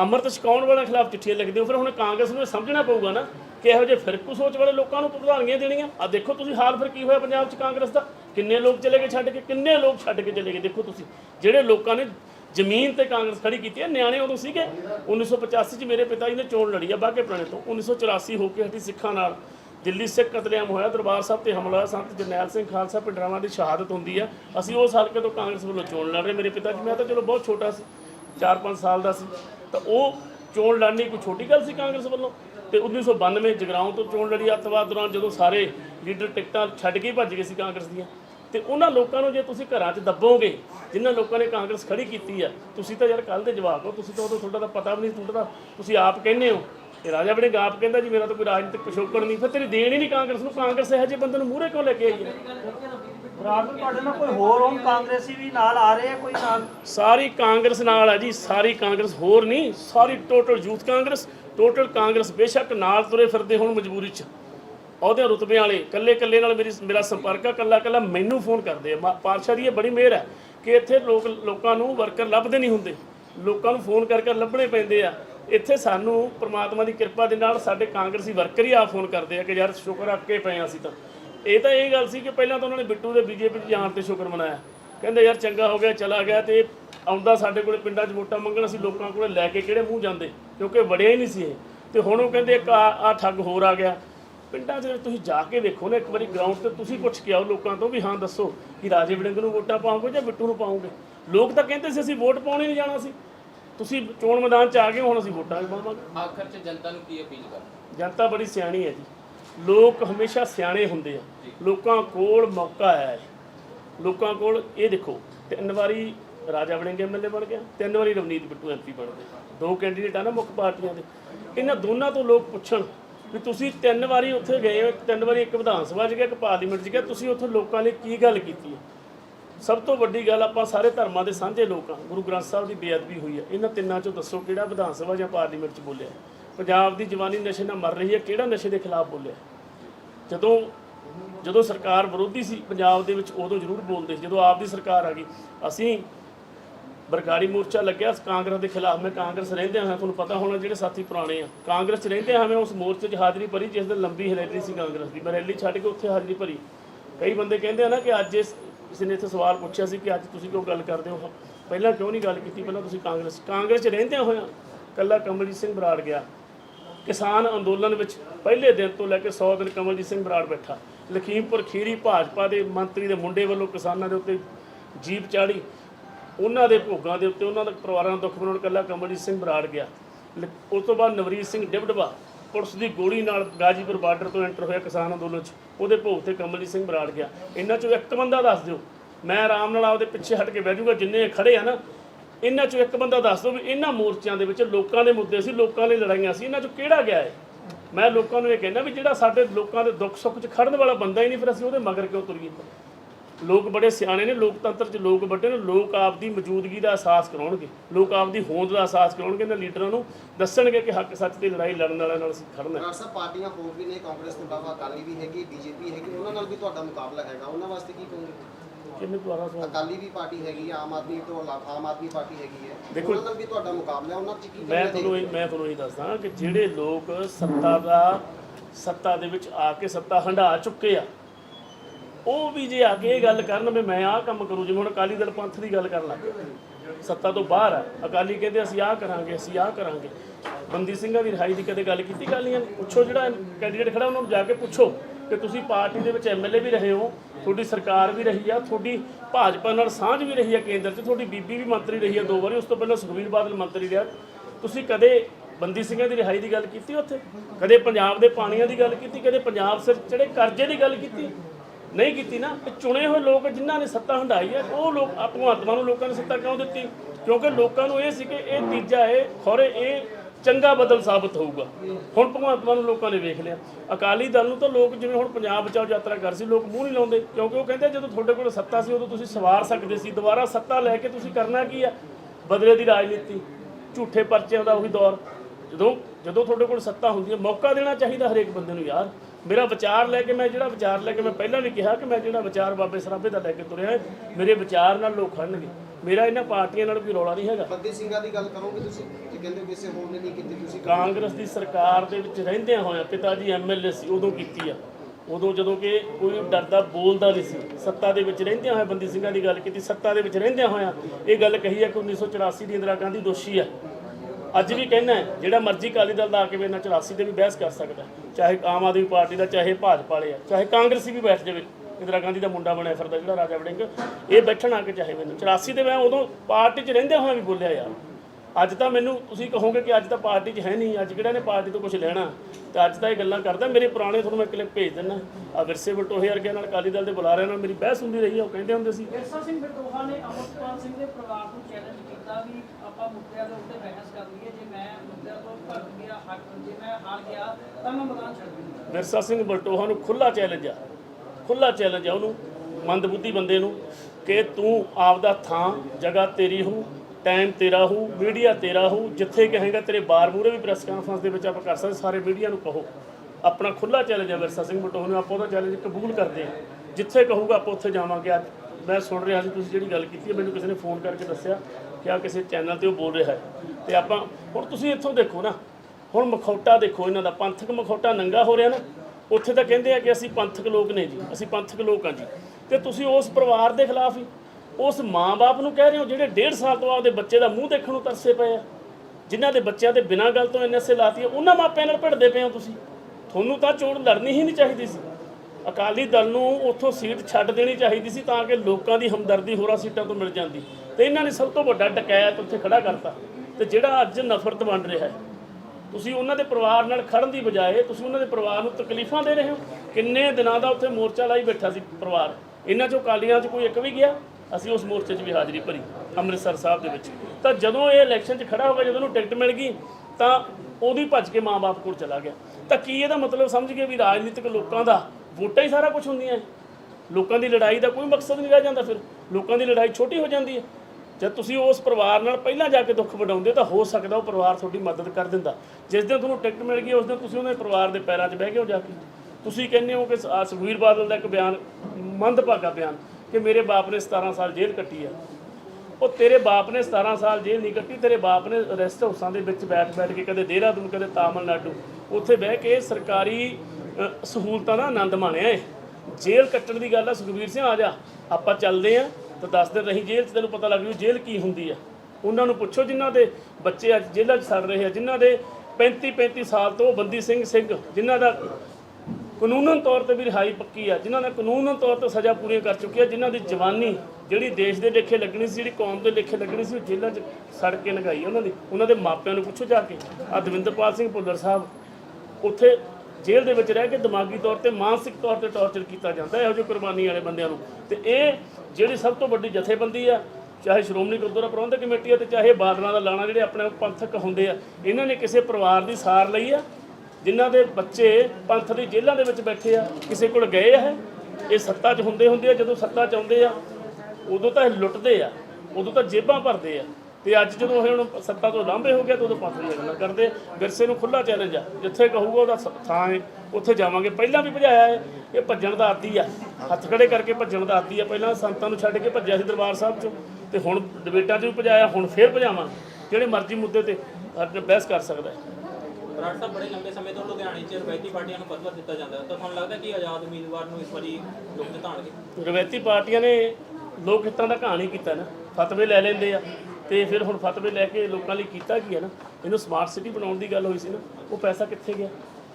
ਅੰਮ੍ਰਿਤ ਛਕਾਉਣ ਵਾਲਿਆਂ ਖਿਲਾਫ ਚਿੱਠੀਆਂ ਲਿਖਦੇ ਹੋ, ਫਿਰ ਹੁਣ ਕਾਂਗਰਸ ਨੂੰ ਇਹ ਸਮਝਣਾ ਪਊਗਾ ਨਾ ਕਿ ਇਹੋ ਜਿਹੇ ਫਿਰਕੂ ਸੋਚ ਵਾਲੇ ਲੋਕਾਂ ਨੂੰ ਪ੍ਰਧਾਨਗੀਆਂ ਦੇਣੀਆਂ। ਆ ਦੇਖੋ ਤੁਸੀਂ ਹਾਲ ਫਿਰ ਕੀ ਹੋਇਆ ਪੰਜਾਬ 'ਚ ਕਾਂਗਰਸ ਦਾ। ਕਿੰਨੇ ਲੋਕ ਚਲੇ ਗਏ ਛੱਡ ਕੇ, ਕਿੰਨੇ ਲੋਕ ਛੱਡ ਕੇ ਚਲੇ ਗਏ? ਦੇਖੋ ਤੁਸੀਂ, ਜਿਹੜੇ ਲੋਕਾਂ ਨੇ ਜ਼ਮੀਨ ਤੇ ਕਾਂਗਰਸ ਖੜੀ ਕੀਤੀ ਹੈ, ਨਿਆਣੇ ਉਦੋਂ ਸੀਗੇ। 1985 'ਚ ਮੇਰੇ ਪਿਤਾ ਜੀ ਨੇ ਚੋਣ ਲੜੀ ਆ ਬਾਗੇ ਪੁਰਾਣੇ ਤੋਂ। 1984 ਹੋ ਕੇ ਹਟੀ ਸਿੱਖਾਂ ਨਾਲ। ਦਿੱਲੀ ਸਿੱਖ ਕਤਲੇਆਮ ਹੋਇਆ, ਦਰਬਾਰ ਸਾਹਿਬ ਤੇ ਹਮਲਾ ਹੋਇਆ ਸੰਤ ਜਰਨੈਲ ਸਿੰਘ ਖਾਲਸਾ ਪਿੰਡਰਾਵਾਂ ਦੀ ਸ਼ਹਾਦਤ ਹੁੰਦੀ ਆ। ਅਸੀਂ ਉਸ ਹਲਕੇ ਤੋਂ ਕਾਂਗਰਸ ਵੱਲੋਂ ਚੋਣ ਲੜ ਰਹੇ। ਮੇਰੇ ਪਿਤਾ ਜੀ, ਮੈਂ ਤਾਂ ਚਲੋ ਬਹੁਤ ਛੋਟਾ ਸੀ 4-5 ਸਾਲ ਦਾ ਸੀ। ਤਾਂ ਉਹ ਚੋਣ ਲੜਨੀ ਕੋਈ ਛੋਟੀ ਗੱਲ ਸੀ ਕਾਂਗਰਸ ਵੱਲੋਂ? ਤੇ 1992 ਜਗਰਾਉਂ ਤੋਂ ਚੋਣ ਲੜੀ ਅੱਤਵਾਦ ਦੌਰਾਨ ਜਦੋਂ ਸਾਰੇ ਲੀਡਰ ਟਿਕਟਾਂ ਛੱਡ ਕੇ ਹੀ ਭੱਜ ਗਏ ਸੀ ਕਾਂਗਰਸ ਦੀਆਂ। ਤੇ ਉਹਨਾਂ ਲੋਕਾਂ ਨੂੰ ਜੇ ਤੁਸੀਂ ਘਰਾਂ 'ਚ ਦੱਬੋਗੇ, ਜਿਨ੍ਹਾਂ ਲੋਕਾਂ ਨੇ ਕਾਂਗਰਸ ਖੜੀ ਕੀਤੀ ਆ, ਤੁਸੀਂ ਤਾਂ ਯਾਰ ਕੱਲ ਦੇ ਜਵਾਬ ਹੋ, ਤੁਸੀਂ ਤਾਂ ਉਦੋਂ ਤੁਹਾਡਾ ਤਾਂ ਪਤਾ ਵੀ ਨਹੀਂ ਤੁਹਾਡਾ ਤੁਸੀਂ ਆਪ ਕਹਿੰਦੇ ਹੋ ਤੇ ਰਾਜਾ ਬਣੇ ਆਪ ਕਹਿੰਦਾ ਜੀ ਮੇਰਾ ਤਾਂ ਕੋਈ ਰਾਜਨੀਤਿਕ ਪਿਛੋਕੜ ਨਹੀਂ ਫਿਰ ਤੇਰੀ ਦੇਣ ਹੀ ਨਹੀਂ ਕਾਂਗਰਸ ਨੂੰ। ਕਾਂਗਰਸ ਇਹੋ ਜਿਹੇ ਬੰਦੇ ਨੂੰ ਮੂਹਰੇ ਕਿਉਂ ਲੈ ਕੇ ਆਈ ਹੈ? ਬਰਾਬਰ ਤੁਹਾਡੇ ਨਾਲ ਕੋਈ ਹੋਰ ਹੁਣ ਕਾਂਗਰਸੀ ਵੀ ਨਾਲ ਆ ਰਹੇ ਆ ਕੋਈ ਨਾਲ? ਸਾਰੀ ਕਾਂਗਰਸ ਨਾਲ ਆ ਜੀ ਸਾਰੀ ਕਾਂਗਰਸ ਹੋਰ ਨਹੀਂ ਸਾਰੀ total youth Congress total Congress ਬੇਸ਼ੱਕ ਨਾਲ ਤੁਰੇ ਫਿਰਦੇ ਹੁਣ ਮਜਬੂਰੀ 'ਚ। ਉਹਦੇ ਰੁਤਬੇ ਵਾਲੇ ਕੱਲੇ ਕੱਲੇ ਨਾਲ ਮੇਰੀ ਮੇਰਾ ਸੰਪਰਕ ਆ ਕੱਲਾ ਕੱਲਾ ਮੈਨੂੰ ਫੋਨ ਕਰਦੇ ਆ। ਪਾਤਸ਼ਾਹ ਦੀ ਇਹ ਬੜੀ ਮਿਹਰ ਹੈ ਕਿ ਇੱਥੇ ਲੋਕ ਲੋਕਾਂ ਨੂੰ ਵਰਕਰ ਲੱਭਦੇ ਨਹੀਂ ਹੁੰਦੇ। ਲੋਕਾਂ ਨੂੰ ਫੋਨ ਕਰਕੇ ਲੱਭਣੇ ਪੈਂਦੇ ਆ। ਇੱਥੇ ਸਾਨੂੰ ਪ੍ਰਮਾਤਮਾ ਦੀ ਕਿਰਪਾ ਦੇ ਨਾਲ ਸਾਡੇ ਕਾਂਗਰਸੀ ਵਰਕਰ ਹੀ ਆ ਫੋਨ ਕਰਦੇ ਆ ਕਿ ਯਾਰ ਸ਼ੁਕਰ ਅੱਕੇ ਪਏ ਆ ਅਸੀਂ ਤਾਂ। ਇਹ ਤਾਂ ਇਹ ਗੱਲ ਸੀ ਕਿ ਪਹਿਲਾਂ ਤਾਂ ਉਹਨਾਂ ਨੇ ਬਿੱਟੂ ਦੇ ਬੀਜੇਪੀ 'ਚ ਜਾਣ ਤੇ ਸ਼ੁਕਰ ਮਨਾਇਆ। ਕਹਿੰਦੇ ਯਾਰ ਚੰਗਾ ਹੋ ਗਿਆ, ਚਲਾ ਗਿਆ ਤੇ ਆਉਂਦਾ ਸਾਡੇ ਕੋਲੇ ਪਿੰਡਾਂ 'ਚ ਵੋਟਾਂ ਮੰਗਣ, ਅਸੀਂ ਲੋਕਾਂ ਕੋਲੇ ਲੈ ਕੇ ਕਿਹੜੇ ਮੂੰਹ ਜਾਂਦੇ? ਕਿਉਂਕਿ ਵੜਿਆ ਹੀ ਨਹੀਂ ਸੀ ਇਹ। ਤੇ ਹੁਣ ਉਹ ਕਹਿੰਦੇ ਇੱਕ ਆ ਠੱਗ ਹੋਰ ਆ ਗਿਆ। ਪਿੰਡਾਂ 'ਚ ਤੁਸੀਂ ਜਾ ਕੇ ਵੇਖੋ ਨਾ ਇੱਕ ਵਾਰੀ ਗਰਾਊਂਡ ਤੇ ਤੁਸੀਂ ਪੁੱਛ ਕੇ ਆਓ ਲੋਕਾਂ ਤੋਂ ਵੀ ਹਾਂ, ਦੱਸੋ ਕਿ ਰਾਜੇ ਵੜਿੰਗ ਨੂੰ ਵੋਟਾਂ ਪਾਉਂਗੇ ਜਾਂ ਬਿੱਟੂ ਨੂੰ ਪਾਉਂਗੇ ਲੋਕ ਤਾਂ ਕਹਿੰਦੇ ਸੀ ਅਸੀਂ ਵੋਟ ਪਾਉਣੇ ਨਹੀਂ ਜਾਣਾ ਸੀ। ਤੁਸੀਂ ਚੋਣ ਮੈਦਾਨ 'ਚ ਆ ਗਏ ਹੁਣ ਅਸੀਂ ਵੋਟਾਂ ਪਾਵਾਂਗੇ। ਆਖਰ 'ਚ ਜਨਤਾ ਨੂੰ ਕੀ ਅਪੀਲ ਕਰ ਜਨਤਾ ਬੜੀ ਸਿਆਣੀ ਹੈ ਜੀ। ਲੋਕ ਹਮੇਸ਼ਾ ਸਿਆਣੇ ਹੁੰਦੇ ਆ। ਲੋਕਾਂ ਕੋਲ ਮੌਕਾ ਹੈ। ਲੋਕਾਂ ਕੋਲ ਇਹ ਦੇਖੋ ਤਿੰਨ ਵਾਰੀ ਰਾਜਾ ਬਣੇਗੇ ਐਮਐਲਏ ਬਣ ਗਿਆ ਤਿੰਨ ਵਾਰੀ ਰਵਨੀਤ ਬਿੱਟੂ ਐਮਪੀ ਬਣ ਗਏ। ਦੋ ਕੈਂਡੀਡੇਟ ਆ ਨਾ ਮੁੱਖ ਪਾਰਟੀਆਂ ਦੇ। ਇਹਨਾਂ ਦੋਨਾਂ ਤੋਂ ਲੋਕ ਪੁੱਛਣ ਵੀ ਤੁਸੀਂ ਤਿੰਨ ਵਾਰੀ ਉੱਥੇ ਗਏ ਹੋ ਤਿੰਨ ਵਾਰੀ ਇੱਕ ਵਿਧਾਨ ਸਭਾ 'ਚ ਗਿਆ ਇੱਕ ਪਾਰਲੀਮੈਂਟ 'ਚ ਗਿਆ ਤੁਸੀਂ ਉੱਥੇ ਲੋਕਾਂ ਲਈ ਕੀ ਗੱਲ ਕੀਤੀ ਹੈ? ਸਭ ਤੋਂ ਵੱਡੀ ਗੱਲ ਆਪਾਂ ਸਾਰੇ ਧਰਮਾਂ ਦੇ ਸਾਂਝੇ ਲੋਕ ਹਾਂ। ਗੁਰੂ ਗ੍ਰੰਥ ਸਾਹਿਬ ਦੀ ਬੇਅਦਬੀ ਹੋਈ ਹੈ। ਇਹਨਾਂ ਤਿੰਨਾਂ ਚੋਂ ਦੱਸੋ ਕਿਹੜਾ ਵਿਧਾਨ ਸਭਾ ਜਾਂ ਪਾਰਲੀਮੈਂਟ 'ਚ ਬੋਲਿਆ ਪੰਜਾਬ ਦੀ ਜਵਾਨੀ ਨਸ਼ੇ ਨਾਲ ਮਰ ਰਹੀ ਹੈ। ਕਿਹੜਾ ਨਸ਼ੇ ਦੇ ਖਿਲਾਫ ਬੋਲਿਆ ਜਦੋਂ ਜਦੋਂ ਸਰਕਾਰ ਵਿਰੋਧੀ ਸੀ ਪੰਜਾਬ ਦੇ ਵਿੱਚ, ਉਦੋਂ ਜ਼ਰੂਰ ਬੋਲਦੇ ਸੀ। ਜਦੋਂ ਆਪ ਦੀ ਸਰਕਾਰ ਆ ਗਈ, ਅਸੀਂ ਬਰਗਾੜੀ ਮੋਰਚਾ ਲੱਗਿਆ ਕਾਂਗਰਸ ਦੇ ਖਿਲਾਫ। ਮੈਂ ਕਾਂਗਰਸ ਰਹਿੰਦੇ ਹਾਂ ਤੁਹਾਨੂੰ ਪਤਾ ਹੋਣਾ ਜਿਹੜੇ ਸਾਥੀ ਪੁਰਾਣੇ ਆ। ਕਾਂਗਰਸ 'ਚ ਰਹਿੰਦੇ ਹਾਂ ਮੈਂ ਉਸ ਮੋਰਚੇ 'ਚ ਹਾਜ਼ਰੀ ਭਰੀ ਜਿਸ ਦਿਨ ਲੰਬੀ ਰੈਲੀ ਸੀ ਕਾਂਗਰਸ ਦੀ। ਮੈਂ ਰੈਲੀ ਛੱਡ ਕੇ ਉੱਥੇ ਹਾਜ਼ਰੀ ਭਰੀ। ਕਈ ਬੰਦੇ ਕਹਿੰਦੇ ਆ ਨਾ ਕਿ ਅੱਜ ਇਸ ਕਿਸੇ ਨੇ ਇੱਥੇ ਸਵਾਲ ਪੁੱਛਿਆ ਸੀ ਕਿ ਅੱਜ ਤੁਸੀਂ ਕਿਉਂ ਗੱਲ ਕਰਦੇ ਹੋ? ਪਹਿਲਾਂ ਕਿਉਂ ਨਹੀਂ ਗੱਲ ਕੀਤੀ? ਪਹਿਲਾਂ ਤੁਸੀਂ ਕਾਂਗਰਸ ਕਾਂਗਰਸ 'ਚ ਰਹਿੰਦਿਆਂ ਹੋਇਆਂ ਕੱਲਾ ਕਮਲਜੀਤ ਸਿੰਘ ਬਰਾੜ ਗਿਆ। ਕਿਸਾਨ ਅੰਦੋਲਨ ਵਿੱਚ ਪਹਿਲੇ ਦਿਨ ਤੋਂ ਲੈ ਕੇ 100 ਦਿਨ ਕਮਲਜੀਤ ਸਿੰਘ ਬਰਾੜ ਬੈਠਾ। ਲਖੀਮਪੁਰ ਖੀਰੀ ਭਾਜਪਾ ਦੇ ਮੰਤਰੀ ਦੇ ਮੁੰਡੇ ਵੱਲੋਂ ਕਿਸਾਨਾਂ ਦੇ ਉੱਤੇ ਜੀਪ ਚਾੜੀ। ਉਹਨਾਂ ਦੇ ਭੋਗਾਂ ਦੇ ਉੱਤੇ ਉਹਨਾਂ ਦੇ ਪਰਿਵਾਰਾਂ ਦਾ ਦੁੱਖ ਬਣਾਉਣ ਕੱਲਾ ਕਮਲਜੀਤ ਸਿੰਘ ਬਰਾੜ ਗਿਆ। ਲ- ਉਸ ਤੋਂ ਬਾਅਦ ਨਵਰੀਤ ਸਿੰਘ ਡਿਬਡਵਾ ਪੁਲਿਸ ਦੀ ਗੋਲੀ ਨਾਲ ਗਾਜੀਪੁਰ ਬਾਰਡਰ ਤੋਂ ਐਂਟਰ ਹੋਇਆ ਕਿਸਾਨ ਅੰਦੋਲਨ 'ਚ। ਉਹਦੇ ਭੋਗ ਤੇ ਕਮਲਜੀਤ ਸਿੰਘ ਬਰਾੜ ਗਿਆ। ਇਹਨਾਂ 'ਚੋਂ ਇੱਕ ਬੰਦਾ ਦੱਸ ਦਿਓ। ਮੈਂ ਆਰਾਮ ਨਾਲ ਆਪਦੇ ਪਿੱਛੇ ਹਟ ਕੇ ਬਹਿ ਜਾਊਗਾ। ਜਿੰਨੇ ਖੜੇ ਆ ਨਾ, ਇਹਨਾਂ 'ਚੋਂ ਇੱਕ ਬੰਦਾ ਦੱਸ ਦਿਓ ਵੀ ਇਹਨਾਂ ਮੋਰਚਿਆਂ ਦੇ ਵਿੱਚ ਲੋਕਾਂ ਦੇ ਮੁੱਦੇ ਸੀ, ਲੋਕਾਂ ਲਈ ਲੜਾਈਆਂ ਸੀ। ਇਹਨਾਂ 'ਚੋਂ ਕਿਹੜਾ ਗਿਆ ਹੈ ਮੈਂ ਲੋਕਾਂ ਨੂੰ ਇਹ ਕਹਿੰਦਾ ਵੀ ਜਿਹੜਾ ਸਾਡੇ ਲੋਕਾਂ ਦੇ ਦੁੱਖ ਸੁੱਖ 'ਚ ਖੜਨ ਵਾਲਾ ਬੰਦਾ ਹੀ ਨਹੀਂ, ਫਿਰ ਅਸੀਂ ਉਹਦੇ ਮਗਰ ਕਿਉਂ ਤੁਰੀਏ? ਲੋਕ ਬੜੇ ਸਿਆਣੇ ਨੇ ਲੋਕਤੰਤਰ 'ਚ ਲੋਕ ਵੱਡੇ ਨੇ ਲੋਕ ਆਪਦੀ ਮੌਜੂਦਗੀ ਦਾ ਅਹਿਸਾਸ ਕਰਾਉਣਗੇ। ਲੋਕ ਆਪਦੀ ਹੋਂਦ ਦਾ ਅਹਿਸਾਸ ਕਰਾਉਣਗੇ ਇਹਨਾਂ ਲੀਡਰਾਂ ਨੂੰ ਦੱਸਣਗੇ ਕਿ ਹੱਕ ਸੱਚ ਦੀ ਲੜਾਈ ਲੜਨ ਵਾਲਿਆਂ ਨਾਲ ਅਸੀਂ ਖੜਨਾ ਹੈ। ਸਾਹਿਬ ਪਾਰਟੀਆਂ ਹੋਰ ਵੀ ਨੇ ਕਾਂਗਰਸ ਤੋਂ ਇਲਾਵਾ ਅਕਾਲੀ ਵੀ ਹੈਗੀ ਬੀਜੇਪੀ ਹੈਗੀ ਉਹਨਾਂ ਨਾਲ ਵੀ ਤੁਹਾਡਾ ਮੁਕਾਬਲਾ ਹੈਗਾ ਉਹਨਾਂ ਵਾਸਤੇ ਕੀ ਕਹੋਗੇ? ਕਿੰਨੇ ਦੁਆਰਾ ਸਵਾਲ? ਅਕਾਲੀ ਵੀ ਪਾਰਟੀ ਹੈਗੀ ਆਮ ਆਦਮੀ ਤੋਂ ਆਮ ਆਦਮੀ ਪਾਰਟੀ ਹੈਗੀ ਹੈ। ਦੇਖੋ- ਉਹਨਾਂ ਨਾਲ ਵੀ ਤੁਹਾਡਾ ਮੁਕਾਬਲਾ ਹੈ, ਉਹਨਾਂ 'ਚ ਕੀ ਮੈਂ ਤੁਹਾਨੂੰ ਮੈਂ ਤੁਹਾਨੂੰ ਇਹ ਦੱਸਦਾ ਕਿ ਜਿਹੜੇ ਲੋਕ ਸੱਤਾ ਦਾ ਸੱਤਾ ਦੇ ਵਿੱਚ ਆ ਕੇ ਸੱਤਾ ਹੰਢਾ ਚੁੱਕੇ ਆ ਉਹ ਵੀ ਜੇ ਆ ਕੇ ਇਹ ਗੱਲ ਕਰਨ ਵੀ ਮੈਂ ਆਹ ਕੰਮ ਕਰੂ, ਜਿਵੇਂ ਹੁਣ ਅਕਾਲੀ ਦਲ ਪੰਥ ਦੀ ਗੱਲ ਕਰਨ ਲੱਗ ਗਏ ਸੱਤਾ ਤੋਂ ਬਾਹਰ ਆ। ਅਕਾਲੀ ਕਹਿੰਦੇ ਅਸੀਂ ਆਹ ਕਰਾਂਗੇ, ਅਸੀਂ ਆਹ ਕਰਾਂਗੇ। ਬੰਦੀ ਸਿੰਘਾਂ ਦੀ ਰਿਹਾਈ ਦੀ ਕਦੇ ਗੱਲ ਕੀਤੀ ਗਾਲੀਆਂ ਪੁੱਛੋ ਜਿਹੜਾ ਕੈਂਡੀਡੇਟ ਖੜਾ, ਉਹਨਾਂ ਨੂੰ ਜਾ ਕੇ ਪੁੱਛੋ ਕਿ ਤੁਸੀਂ ਪਾਰਟੀ ਦੇ ਵਿੱਚ ਐਮਐਲਏ ਵੀ ਰਹੇ ਹੋ, ਤੁਹਾਡੀ ਸਰਕਾਰ ਵੀ ਰਹੀ ਆ, ਤੁਹਾਡੀ ਭਾਜਪਾ ਨਾਲ ਸਾਂਝ ਵੀ ਰਹੀ ਆ ਕੇਂਦਰ 'ਚ, ਤੁਹਾਡੀ ਬੀਬੀ ਵੀ ਮੰਤਰੀ ਰਹੀ ਆ ਦੋ ਵਾਰੀ, ਉਸ ਤੋਂ ਪਹਿਲਾਂ ਸੁਖਬੀਰ ਬਾਦਲ ਮੰਤਰੀ ਰਿਹਾ। ਤੁਸੀਂ ਕਦੇ ਬੰਦੀ ਸਿੰਘਾਂ ਦੀ ਰਿਹਾਈ ਦੀ ਗੱਲ ਕੀਤੀ ਉੱਥੇ? ਕਦੇ ਪੰਜਾਬ ਦੇ ਪਾਣੀਆਂ ਦੀ ਗੱਲ ਕੀਤੀ? ਕਦੇ ਪੰਜਾਬ ਸਿਰ ਚੜੇ ਕਰਜ਼ੇ ਦੀ ਗੱਲ ਕੀਤੀ? ਨਹੀਂ ਕੀਤੀ ਨਾ ਇਹ ਚੁਣੇ ਹੋਏ ਲੋਕ ਜਿਨ੍ਹਾਂ ਨੇ ਸੱਤਾ ਹੰਢਾਈ ਹੈ, ਉਹ ਲੋਕ ਭਗਵੰਤ ਮਾਨ ਨੂੰ ਲੋਕਾਂ ਨੇ ਸੱਤਾ ਕਿਉਂ ਦਿੱਤੀ? ਕਿਉਂਕਿ ਲੋਕਾਂ ਨੂੰ ਇਹ ਸੀ ਕਿ ਇਹ ਤੀਜਾ ਹੈ ਖੌਰੇ ਇਹ ਚੰਗਾ ਬਦਲ ਸਾਬਤ ਹੋਊਗਾ। ਹੁਣ ਭਗਵੰਤ ਮਾਨ ਨੂੰ ਲੋਕਾਂ ਨੇ ਵੇਖ ਲਿਆ। ਅਕਾਲੀ ਦਲ ਨੂੰ ਤਾਂ ਲੋਕ ਜਿਵੇਂ ਹੁਣ ਪੰਜਾਬ ਬਚਾਓ ਯਾਤਰਾ ਕਰ ਸੀ, ਲੋਕ ਮੂੰਹ ਨਹੀਂ ਲਾਉਂਦੇ, ਕਿਉਂਕਿ ਉਹ ਕਹਿੰਦੇ ਜਦੋਂ ਤੁਹਾਡੇ ਕੋਲ ਸੱਤਾ ਸੀ, ਉਦੋਂ ਤੁਸੀਂ ਸਵਾਰ ਸਕਦੇ ਸੀ। ਦੁਬਾਰਾ ਸੱਤਾ ਲੈ ਕੇ ਤੁਸੀਂ ਕਰਨਾ ਕੀ ਆ ਬਦਲੇ ਦੀ ਰਾਜਨੀਤੀ, ਝੂਠੇ ਪਰਚਿਆਂ ਦਾ ਉਹੀ ਦੌਰ। ਜਦੋਂ ਜਦੋਂ ਤੁਹਾਡੇ ਕੋਲ ਸੱਤਾ ਹੁੰਦੀ ਹੈ, ਮੌਕਾ ਦੇਣਾ ਚਾਹੀਦਾ ਹਰੇਕ ਬੰਦੇ ਨੂੰ, ਯਾਰ। ਮੇਰਾ ਵਿਚਾਰ ਲੈ ਕੇ ਮੈਂ ਜਿਹੜਾ ਵਿਚਾਰ ਲੈ ਕੇ ਮੈਂ ਪਹਿਲਾਂ ਵੀ ਕਿਹਾ ਕਿ ਮੈਂ ਜਿਹੜਾ ਵਿਚਾਰ ਬਾਬੇ ਸਰਾਭੇ ਦਾ ਲੈ ਕੇ ਤੁਰਿਆ ਮੇਰੇ ਵਿਚਾਰ ਨਾਲ ਲੋਕ ਖੜਨਗੇ। ਮੇਰਾ ਇਹਨਾਂ ਪਾਰਟੀਆਂ ਨਾਲ ਕੋਈ ਰੌਲਾ ਨਹੀਂ ਹੈਗਾ। ਬੰਦੀ ਸਿੰਘਾਂ ਦੀ ਗੱਲ ਕਰੋਗੇ ਤੁਸੀਂ? ਜੇ ਕਹਿੰਦੇ ਹੋ ਕਿਸੇ ਹੋਰ ਨੇ ਨਹੀਂ ਕੀਤੀ ਤੁਸੀਂ ਕਾਂਗਰਸ ਦੀ ਸਰਕਾਰ ਦੇ ਵਿੱਚ ਰਹਿੰਦਿਆਂ ਹੋਇਆਂ ਪਿਤਾ ਜੀ ਐਮਐਲਏ ਸੀ ਉਦੋਂ ਕੀਤੀ ਆ। ਉਦੋਂ ਜਦੋਂ ਕਿ ਕੋਈ ਡਰਦਾ ਬੋਲਦਾ ਨਹੀਂ ਸੀ। ਸੱਤਾ ਦੇ ਵਿੱਚ ਰਹਿੰਦਿਆਂ ਹੋਇਆਂ ਬੰਦੀ ਸਿੰਘਾਂ ਦੀ ਗੱਲ ਕੀਤੀ ਸੱਤਾ ਦੇ ਵਿੱਚ ਰਹਿੰਦਿਆਂ ਹੋਇਆਂ ਇਹ ਗੱਲ ਕਹੀ ਹੈ ਕਿ 1984 ਦੀ ਇੰਦਰਾ ਗਾਂਧੀ ਦੋਸ਼ੀ ਆ। ਅੱਜ ਵੀ ਕਹਿਣਾ ਜਿਹੜਾ ਮਰਜ਼ੀ ਅਕਾਲੀ ਦਲ ਦਾ ਆ ਕੇ ਮੇਰੇ ਨਾਲ 84 'ਤੇ ਵੀ ਬਹਿਸ ਕਰ ਸਕਦਾ ਚਾਹੇ ਆਮ ਆਦਮੀ ਪਾਰਟੀ ਦਾ, ਚਾਹੇ ਭਾਜਪਾ ਵਾਲੇ ਆ, ਚਾਹੇ ਕਾਂਗਰਸੀ ਵੀ ਬੈਠ ਜਾਵੇ, ਇੰਦਰਾ ਗਾਂਧੀ ਦਾ ਮੁੰਡਾ ਬਣਿਆ ਫਿਰਦਾ, ਜਿਹੜਾ ਰਾਜਾ ਵੜਿੰਗ, ਇਹ ਬੈਠਣ ਆ ਕੇ ਚਾਹੇ ਮੈਨੂੰ। 84 'ਤੇ ਮੈਂ ਉਦੋਂ ਪਾਰਟੀ 'ਚ ਰਹਿੰਦਿਆਂ ਹੋਇਆਂ ਵੀ ਬੋਲਿਆ, ਯਾਰ। ਅੱਜ ਤਾਂ ਮੈਨੂੰ ਤੁਸੀਂ ਕਹੋਗੇ ਕਿ ਅੱਜ ਤਾਂ ਪਾਰਟੀ 'ਚ ਹੈ ਨਹੀਂ, ਅੱਜ ਕਿਹੜਾ ਨੇ ਪਾਰਟੀ ਤੋਂ ਕੁਝ ਲੈਣਾ? ਤੇ ਅੱਜ ਤਾਂ ਇਹ ਗੱਲਾਂ ਕਰਦਾ, ਮੇਰੇ ਪੁਰਾਣੇ ਤੁਹਾਨੂੰ ਮੈਂ ਕਲਿੱਪ ਭੇਜ ਦਿੰਦਾ। ਆ ਵਿਰਸੇ ਬਟੋਹੇ ਵਰਗੇ ਨਾਲ ਅਕਾਲੀ ਦਲ ਦੇ ਬੁਲਾਰਿਆਂ ਨਾਲ ਮੇਰੀ ਬਹਿਸ ਹੁੰਦੀ ਰਹੀ ਆ, ਉਹ ਕਹਿੰਦੇ ਹੁੰਦੇ ਸੀ। ਵਿਰਸਾ ਸਿੰਘ ਬਟੋਹਾ ਨੇ ਅਮਰਪਾਲ ਸਿੰਘ ਦੇ ਪਰਿਵਾਰ ਨੂੰ ਚੈਲੰਜ ਕੀਤਾ ਵੀ ਆਪਾਂ ਮੁੱਦਿਆਂ ਦੇ ਉੱਤੇ ਬਹਿਸ ਕਰ ਲਈਏ ਜੇ ਮੈਂ ਮੁੱਦਿਆਂ ਤੋਂ ਭੱਜ ਗਿਆ ਹੱਕ ਜੇ ਮੈਂ ਹਾਰ ਗਿਆ ਤਾਂ ਮੈਂ ਮੈਦਾਨ ਛੱਡ ਦੂੰਗਾ ਵਿਰਸਾ ਸਿੰਘ ਬਲਟੋਹਾ ਨੂੰ ਖੁੱਲਾ ਚੈਲੰਜ ਆ। ਖੁੱਲਾ ਚੈਲੰਜ ਆ ਉਹਨੂੰ, ਮੰਦਬੁੱਧੀ ਬੰਦੇ ਨੂੰ ਕਿ ਤੂੰ ਆਪਦਾ ਥਾਂ, ਜਗ੍ਹਾ ਤੇਰੀ ਹੋ ਟਾਈਮ ਤੇਰਾ ਹੋ ਮੀਡੀਆ ਤੇਰਾ ਹੋ ਜਿੱਥੇ ਕਹੇਗਾ ਤੇਰੇ ਬਾਰ ਮੂਹਰੇ ਵੀ ਪ੍ਰੈਸ ਕਾਨਫਰੰਸ ਦੇ ਵਿੱਚ ਆਪਾਂ ਕਰ ਸਕਦੇ, ਸਾਰੇ ਮੀਡੀਆ ਨੂੰ ਕਹੋ। ਆਪਣਾ ਖੁੱਲਾ ਚੈਲੰਜ ਆ ਵਿਰਸਾ ਸਿੰਘ ਬਲਟੋਹਾ ਨੂੰ, ਆਪਾਂ ਉਹਦਾ ਚੈਲੰਜ ਕਬੂਲ ਕਰਦੇ ਹਾਂ। ਜਿੱਥੇ ਕਹੂਗਾ ਆਪਾਂ ਉੱਥੇ ਜਾਵਾਂਗੇ। ਅੱਜ ਮੈਂ ਸੁਣ ਰਿਹਾ ਸੀ, ਤੁਸੀਂ ਜਿਹੜੀ ਗੱਲ ਕੀਤੀ ਹੈ, ਮੈਨੂੰ ਕਿਸੇ ਨੇ ਫੋਨ ਕਰਕੇ ਦੱਸਿਆ ਕਿ ਆ ਕਿਸੇ ਚੈਨਲ ਤੇ ਉਹ ਬੋਲ ਰਿਹਾ ਹੈ। ਤੇ ਆਪਾਂ, ਹੁਣ ਤੁਸੀਂ ਇੱਥੋਂ ਦੇਖੋ ਨਾ ਹੁਣ ਮਖੌਟਾ ਦੇਖੋ ਇਹਨਾਂ ਦਾ, ਪੰਥਕ ਮਖੌਟਾ ਨੰਗਾ ਹੋ ਰਿਹਾ ਨਾ, ਉੱਥੇ ਤਾਂ ਕਹਿੰਦੇ ਆ ਕਿ ਅਸੀਂ ਪੰਥਕ ਲੋਕ ਨੇ ਜੀ, ਅਸੀਂ ਪੰਥਕ ਲੋਕ ਆ ਜੀ। ਤੇ ਤੁਸੀਂ ਉਸ ਪਰਿਵਾਰ ਦੇ ਖਿਲਾਫ ਹੀ, ਉਸ ਮਾਂ-ਬਾਪ ਨੂੰ ਕਹਿ ਰਹੇ ਹੋ ਜਿਹੜੇ 1.5 ਸਾਲ ਤੋਂ ਆਪਦੇ ਬੱਚੇ ਦਾ ਮੂੰਹ ਦੇਖਣ ਨੂੰ ਤਰਸੇ ਪਏ ਆ, ਜਿਨ੍ਹਾਂ ਦੇ ਬੱਚਿਆਂ ਦੇ ਬਿਨਾਂ ਗੱਲ ਤੋਂ ਐਨਐਸਏ ਲਾਤੀ ਹੈ ਉਹਨਾਂ ਮਾਪਿਆਂ ਨਾਲ ਭਿੜਦੇ ਪਏ ਹੋ ਤੁਸੀਂ। ਤੁਹਾਨੂੰ ਤਾਂ ਚੋਣ ਲੜਨੀ ਹੀ ਨਹੀਂ ਚਾਹੀਦੀ ਸੀ। ਅਕਾਲੀ ਦਲ ਨੂੰ ਉੱਥੋਂ ਸੀਟ ਛੱਡ ਦੇਣੀ ਚਾਹੀਦੀ ਸੀ ਤਾਂ ਕਿ ਲੋਕਾਂ ਦੀ ਹਮਦਰਦੀ ਹੋਰਾਂ ਸੀਟਾਂ ਤੋਂ ਮਿਲ ਜਾਂਦੀ। ਤੇ ਇਹਨਾਂ ਨੇ ਸਭ ਤੋਂ ਵੱਡਾ ਡਕੈਤ ਉੱਥੇ ਖੜਾ ਕਰਤਾ। ਤੇ ਜਿਹੜਾ ਅੱਜ ਨਫ਼ਰਤ ਵੰਡ ਰਿਹਾ ਹੈ ਤੁਸੀਂ ਉਹਨਾਂ ਦੇ ਪਰਿਵਾਰ ਨਾਲ ਖੜਨ ਦੀ ਬਜਾਏ ਤੁਸੀਂ ਉਹਨਾਂ ਦੇ ਪਰਿਵਾਰ ਨੂੰ ਤਕਲੀਫਾਂ ਦੇ ਰਹੇ ਹੋ? ਕਿੰਨੇ ਦਿਨਾਂ ਦਾ ਉੱਥੇ ਮੋਰਚਾ ਲਾਈ ਬੈਠਾ ਸੀ ਪਰਿਵਾਰ? ਇਹਨਾਂ ਚੋਂ ਕਾਲੀਆਂ 'ਚ ਕੋਈ ਇੱਕ ਵੀ ਗਿਆ? ਅਸੀਂ ਉਸ ਮੋਰਚੇ 'ਚ ਵੀ ਹਾਜ਼ਰੀ ਭਰੀ, ਅੰਮ੍ਰਿਤਸਰ ਸਾਹਿਬ ਦੇ ਵਿੱਚ। ਤਾਂ ਜਦੋਂ ਇਹ ਇਲੈਕਸ਼ਨ 'ਚ ਖੜਾ ਹੋ ਗਿਆ, ਜਦੋਂ ਉਹਨੂੰ ਟਿਕਟ ਮਿਲ ਗਈ, ਤਾਂ ਉਹਦੀ ਭੱਜ ਕੇ ਮਾਂ-ਬਾਪ ਕੋਲ ਚਲਾ ਗਿਆ। ਤਾਂ ਕੀ ਇਹਦਾ ਮਤਲਬ ਸਮਝ ਗਏ ਵੀ ਰਾਜਨੀਤਿਕ ਲੋਕਾਂ ਦਾ ਵੋਟਾਂ ਹੀ ਸਾਰਾ ਕੁਝ ਹੁੰਦੀਆਂ ਹੈ। ਲੋਕਾਂ ਦੀ ਲੜਾਈ ਦਾ ਕੋਈ ਮਕਸਦ ਨਹੀਂ ਰਹਿ ਜਾਂਦਾ ਫਿਰ। ਲੋਕਾਂ ਦੀ ਲੜਾਈ ਛੋਟੀ ਹੋ ਜਾਂਦੀ ਹੈ। ਜਦ ਤੁਸੀਂ ਉਸ ਪਰਿਵਾਰ ਨਾਲ ਪਹਿਲਾਂ ਜਾ ਕੇ ਦੁੱਖ ਵਡਾਉਂਦੇ ਤਾਂ ਹੋ ਸਕਦਾ ਉਹ ਪਰਿਵਾਰ ਤੁਹਾਡੀ ਮਦਦ ਕਰ ਦਿੰਦਾ। ਜਿਸ ਦਿਨ ਤੁਹਾਨੂੰ ਟਿਕਟ ਮਿਲ ਗਈ, ਉਸ ਦਿਨ ਤੁਸੀਂ ਉਹਦੇ ਪਰਿਵਾਰ ਦੇ ਪੈਰਾਂ 'ਚ ਬਹਿ ਗਏ ਹੋ ਜਾ ਕੇ। ਤੁਸੀਂ ਕਹਿੰਦੇ ਹੋ ਕਿ ਸ- ਸੁਖਬੀਰ ਬਾਦਲ ਦਾ ਇੱਕ ਬਿਆਨ, ਮੰਦਭਾਗਾ ਬਿਆਨ ਕਿ ਮੇਰੇ ਬਾਪ ਨੇ 17 ਸਾਲ ਜੇਲ੍ਹ ਕੱਟੀ ਆ। ਉਹ ਤੇਰੇ ਬਾਪ ਨੇ 17 ਸਾਲ ਜੇਲ੍ਹ ਨਹੀਂ ਕੱਟੀ, ਤੇਰੇ ਬਾਪ ਨੇ ਰੈਸਟ ਹਾਊਸਾਂ ਦੇ ਵਿੱਚ ਬੈਠ ਬੈਠ ਕੇ ਕਦੇ ਦੇਹਰਾਦੂਨ, ਕਦੇ ਤਾਮਿਲਨਾਡੂ, ਉੱਥੇ ਬਹਿ ਕੇ ਸਰਕਾਰੀ ਸਹੂਲਤਾਂ ਦਾ ਆਨੰਦ ਮਾਣਿਆ ਏ। ਜੇਲ੍ਹ ਕੱਟਣ ਦੀ ਗੱਲ ਆ ਸੁਖਬੀਰ ਸਿੰਘ ਆ ਜਾ, ਆਪਾਂ ਚੱਲਦੇ ਆ। ਤਾਂ ਦੱਸ ਦਿਨ ਰਹੀ ਜੇਲ੍ਹ 'ਚ ਤੈਨੂੰ ਪਤਾ ਲੱਗ ਜੂ ਜੇਲ੍ਹ ਕੀ ਹੁੰਦੀ ਆ। ਉਹਨਾਂ ਨੂੰ ਪੁੱਛੋ ਜਿਨ੍ਹਾਂ ਦੇ ਬੱਚੇ ਅੱਜ ਜੇਲ੍ਹਾਂ 'ਚ ਸੜ ਰਹੇ ਆ, ਜਿਨ੍ਹਾਂ ਦੇ 35 35 ਸਾਲ ਤੋਂ ਬੰਦੀ ਸਿੰਘ ਸਿੰਘ, ਜਿਨ੍ਹਾਂ ਦਾ ਕਾਨੂੰਨਨ ਤੌਰ ਤੇ ਵੀ ਰਿਹਾਈ ਪੱਕੀ ਆ, ਜਿਨ੍ਹਾਂ ਨੇ ਕਾਨੂੰਨਨ ਤੌਰ ਤੇ ਸਜ਼ਾ ਪੂਰੀ ਕਰ ਚੁੱਕੀ ਆ, ਜਿਨ੍ਹਾਂ ਦੀ ਜਵਾਨੀ ਜਿਹੜੀ ਦੇਸ਼ ਦੇ ਲੇਖੇ ਲੱਗਣੀ ਸੀ, ਜਿਹੜੀ ਕੌਮ ਦੇ ਲੇਖੇ ਲੱਗਣੀ ਸੀ, ਉਹ ਜੇਲ੍ਹਾਂ 'ਚ ਸੜ ਕੇ ਲਗਾਈ ਉਹਨਾਂ ਦੀ। ਉਹਨਾਂ ਦੇ ਮਾਪਿਆਂ ਨੂੰ ਪੁੱਛੋ ਜਾ ਕੇ। ਆ ਦਵਿੰਦਰਪਾਲ ਸਿੰਘ ਭੁੱਲਰ ਸਾਹਿਬ, ਉੱਥੇ ਜੇਲ੍ਹ ਦੇ ਵਿੱਚ ਰਹਿ ਕੇ ਦਿਮਾਗੀ ਤੌਰ ਤੇ, ਮਾਨਸਿਕ ਤੌਰ ਤੇ ਟੌਰਚਰ ਕੀਤਾ ਜਾਂਦਾ ਇਹੋ ਜਿਹੇ ਕੁਰਬਾਨੀ ਵਾਲੇ ਬੰਦਿਆਂ ਨੂੰ। ਤੇ ਇਹ ਜਿਹੜੀ ਸਭ ਤੋਂ ਵੱਡੀ ਜਥੇਬੰਦੀ ਆ, ਚਾਹੇ ਸ਼੍ਰੋਮਣੀ ਗੁਰਦੁਆਰਾ ਪ੍ਰਬੰਧਕ ਕਮੇਟੀ ਆ ਤੇ ਚਾਹੇ ਬਾਦਲਾਂ ਦਾ ਲਾਣਾ ਜਿਹੜੇ ਆਪਣੇ ਪੰਥਕ ਹੁੰਦੇ ਆ, ਇਹਨਾਂ ਨੇ ਕਿਸੇ ਪਰਿਵਾਰ ਦੀ ਸਾਰ ਲਈ ਆ, ਜਿਨ੍ਹਾਂ ਦੇ ਬੱਚੇ ਪੰਥ ਦੀ ਜੇਲ੍ਹਾਂ ਦੇ ਵਿੱਚ ਬੈਠੇ ਆ, ਕਿਸੇ ਕੋਲ ਗਏ ਆ ਇਹ ਸੱਤਾ 'ਚ ਹੁੰਦੇ ਹੁੰਦੇ ਆ, ਜਦੋਂ ਸੱਤਾ 'ਚ ਆਉਂਦੇ ਆ, ਉਦੋਂ ਤਾਂ ਇਹ ਲੁੱਟਦੇ ਆ, ਉਦੋਂ ਤਾਂ ਜੇਬਾਂ ਭਰਦੇ ਆ। ਤੇ ਅੱਜ ਜਦੋਂ ਇਹ ਹੁਣ ਸੱਤਾ ਤੋਂ ਲਾਂਭੇ ਹੋ ਗਿਆ ਤਾਂ ਉਦੋਂ ਪੰਥ ਦੀ ਗੱਲਾਂ ਕਰਦੇ। ਵਿਰਸੇ ਨੂੰ ਖੁੱਲਾ ਚੈਲੰਜ ਆ। ਜਿੱਥੇ ਕਹੂਗਾ ਉਹਦਾ ਥਾਂ ਹੈ ਉੱਥੇ ਜਾਵਾਂਗੇ। ਪਹਿਲਾਂ ਵੀ ਭਜਾਇਆ ਹੈ ਇਹ ਭੱਜਣ ਦਾ ਆਦੀ ਆ। ਹੱਥ ਖੜੇ ਕਰਕੇ ਭੱਜਣ ਦਾ ਆਦੀ ਆ। ਪਹਿਲਾਂ ਸੰਤਾਂ ਨੂੰ ਛੱਡ ਕੇ ਭੱਜਿਆ ਸੀ ਦਰਬਾਰ ਸਾਹਿਬ 'ਚ। ਤੇ ਹੁਣ ਡਿਬੇਟਾਂ 'ਚ ਵੀ ਭਜਾਇਆ ਹੁਣ ਫੇਰ ਭਜਾਵਾਂ। ਜਿਹੜੇ ਮਰਜ਼ੀ ਮੁੱਦੇ ਤੇ ਬਹਿਸ ਕਰ ਸਕਦਾ ਹੈ। ਬਰਾੜ ਸਾਹਿਬ ਬੜੇ ਲੰਬੇ ਸਮੇਂ ਤੋਂ ਲੁਧਿਆਣੇ 'ਚ ਰਵਾਇਤੀ ਪਾਰਟੀਆਂ ਨੂੰ ਪੱਧਰ ਦਿੱਤਾ ਜਾਂਦਾ। ਤਾਂ ਤੁਹਾਨੂੰ ਲੱਗਦਾ ਕਿ ਆਜ਼ਾਦ ਉਮੀਦਵਾਰ ਨੂੰ ਇਸ ਵਾਰੀ ਲੋਕ ਜਿਤਾਣਗੇ ਰਵਾਇਤੀ ਪਾਰਟੀਆਂ ਨੇ ਲੋਕ ਹਿੱਤਾਂ ਦਾ ਕਹਾਣੀ ਕੀਤਾ ਨਾ। ਫਤਵੇ ਲੈ ਲੈਂਦੇ ਆ। ਤੇ ਫਿਰ ਹੁਣ ਫਤਵੇ ਲੈ ਕੇ ਲੋਕਾਂ ਲਈ ਕੀਤਾ ਕੀ ਹੈ ਨਾ? ਇਹਨੂੰ ਸਮਾਰਟ ਸਿਟੀ ਬਣਾਉਣ ਦੀ ਗੱਲ ਹੋਈ ਸੀ ਨਾ, ਉਹ ਪੈਸਾ ਕਿੱਥੇ ਗਿਆ?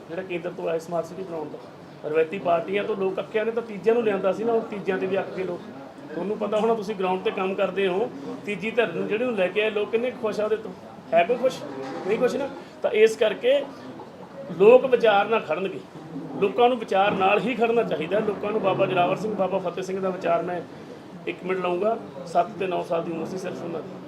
ਜਿਹੜਾ ਕੇਂਦਰ ਤੋਂ ਆਇਆ ਸਮਾਰਟ ਸਿਟੀ ਬਣਾਉਣ ਦਾ। ਰਵਾਇਤੀ ਪਾਰਟੀਆਂ ਤੋਂ ਲੋਕ ਅੱਕਿਆ ਨੇ ਤਾਂ ਤੀਜਿਆਂ ਨੂੰ ਲਿਆਂਦਾ ਸੀ ਨਾ ਉਹ ਤੀਜਿਆਂ ਤੇ ਵੀ ਅੱਕ ਗਏ ਲੋਕ। ਤੁਹਾਨੂੰ ਪਤਾ ਹੋਣਾ ਤੁਸੀਂ ਗਰਾਊਂਡ ਤੇ ਕੰਮ ਕਰਦੇ ਹੋ, ਤੀਜੀ ਧਿਰ ਨੂੰ ਜਿਹੜੇ ਨੂੰ ਲੈ ਕੇ ਆਏ ਲੋਕ ਕਿੰਨੇ ਖੁਸ਼ ਆ ਉਹਦੇ ਤੋਂ? ਹੈ ਕੋਈ ਖੁਸ਼? ਨਹੀਂ ਖੁਸ਼ ਨਾ? ਤਾਂ ਇਸ ਕਰਕੇ ਲੋਕ ਵਿਚਾਰ ਨਾਲ ਖੜਨਗੇ। ਲੋਕਾਂ ਨੂੰ ਵਿਚਾਰ ਨਾਲ ਹੀ ਖੜਨਾ ਚਾਹੀਦਾ। ਲੋਕਾਂ ਨੂੰ ਬਾਬਾ ਜਲਾਵਰ ਸਿੰਘ, ਬਾਬਾ ਫਤਿਹ ਸਿੰਘ ਦਾ ਵਿਚਾਰ ਮੈਂ 1 ਮਿੰਟ ਲਾਉਂਗਾ 7 ਤੇ 9 ਸਾਲ ਦੀ ਉਮਰ ਸੀ ਸਿਰਫ ਉਹਨਾਂ ਦੀ।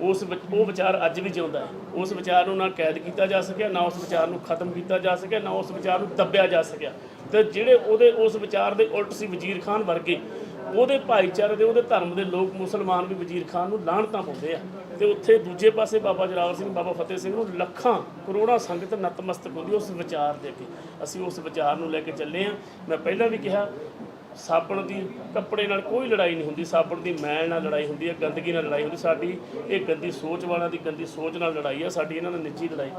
ਉਸ ਵਿਚ- ਉਹ ਵਿਚਾਰ ਅੱਜ ਵੀ ਜਿਉਂਦਾ ਹੈ। ਉਸ ਵਿਚਾਰ ਨੂੰ ਨਾ ਕੈਦ ਕੀਤਾ ਜਾ ਸਕਿਆ, ਨਾ ਉਸ ਵਿਚਾਰ ਨੂੰ ਖਤਮ ਕੀਤਾ ਜਾ ਸਕਿਆ, ਨਾ ਉਸ ਵਿਚਾਰ ਨੂੰ ਦੱਬਿਆ ਜਾ ਸਕਿਆ। ਤੇ ਜਿਹੜੇ ਉਹਦੇ ਉਸ ਵਿਚਾਰ ਦੇ ਉਲਟ ਸੀ ਵਜ਼ੀਰ ਖਾਨ ਵਰਗੇ, ਉਹਦੇ ਭਾਈਚਾਰੇ ਦੇ, ਉਹਦੇ ਧਰਮ ਦੇ ਲੋਕ ਮੁਸਲਮਾਨ ਵੀ ਵਜ਼ੀਰ ਖਾਨ ਨੂੰ ਲਾਹਣਤਾਂ ਪਾਉਂਦੇ ਆ। ਤੇ ਉੱਥੇ ਦੂਜੇ ਪਾਸੇ ਬਾਬਾ ਜਲਾਵਰ ਸਿੰਘ, ਬਾਬਾ ਫਤਿਹ ਸਿੰਘ ਨੂੰ ਲੱਖਾਂ, ਕਰੋੜਾਂ ਸੰਗਤ ਨਤਮਸਤਕ ਹੁੰਦੀ ਉਸ ਵਿਚਾਰ ਦੇ ਅੱਗੇ। ਅਸੀਂ ਉਸ ਵਿਚਾਰ ਨੂੰ ਲੈ ਕੇ ਚੱਲੇ ਆ ਮੈਂ ਪਹਿਲਾਂ ਵੀ ਕਿਹਾ ਸਾਬਣ ਦੀ ਕੱਪੜੇ ਨਾਲ ਕੋਈ ਲੜਾਈ ਨਹੀਂ ਹੁੰਦੀ, ਸਾਬਣ ਦੀ ਮੈਲ ਨਾਲ ਲੜਾਈ ਹੁੰਦੀ ਹੈ, ਗੰਦਗੀ ਨਾਲ ਲੜਾਈ ਹੁੰਦੀ, ਸਾਡੀ ਇਹ ਗੰਦੀ ਸੋਚ ਵਾਲਿਆਂ ਦੀ ਗੰਦੀ ਸੋਚ ਨਾਲ ਲੜਾਈ ਆ ਸਾਡੀ ਇਹਨਾਂ ਨਾਲ ਨਿੱਜੀ ਲੜਾਈ।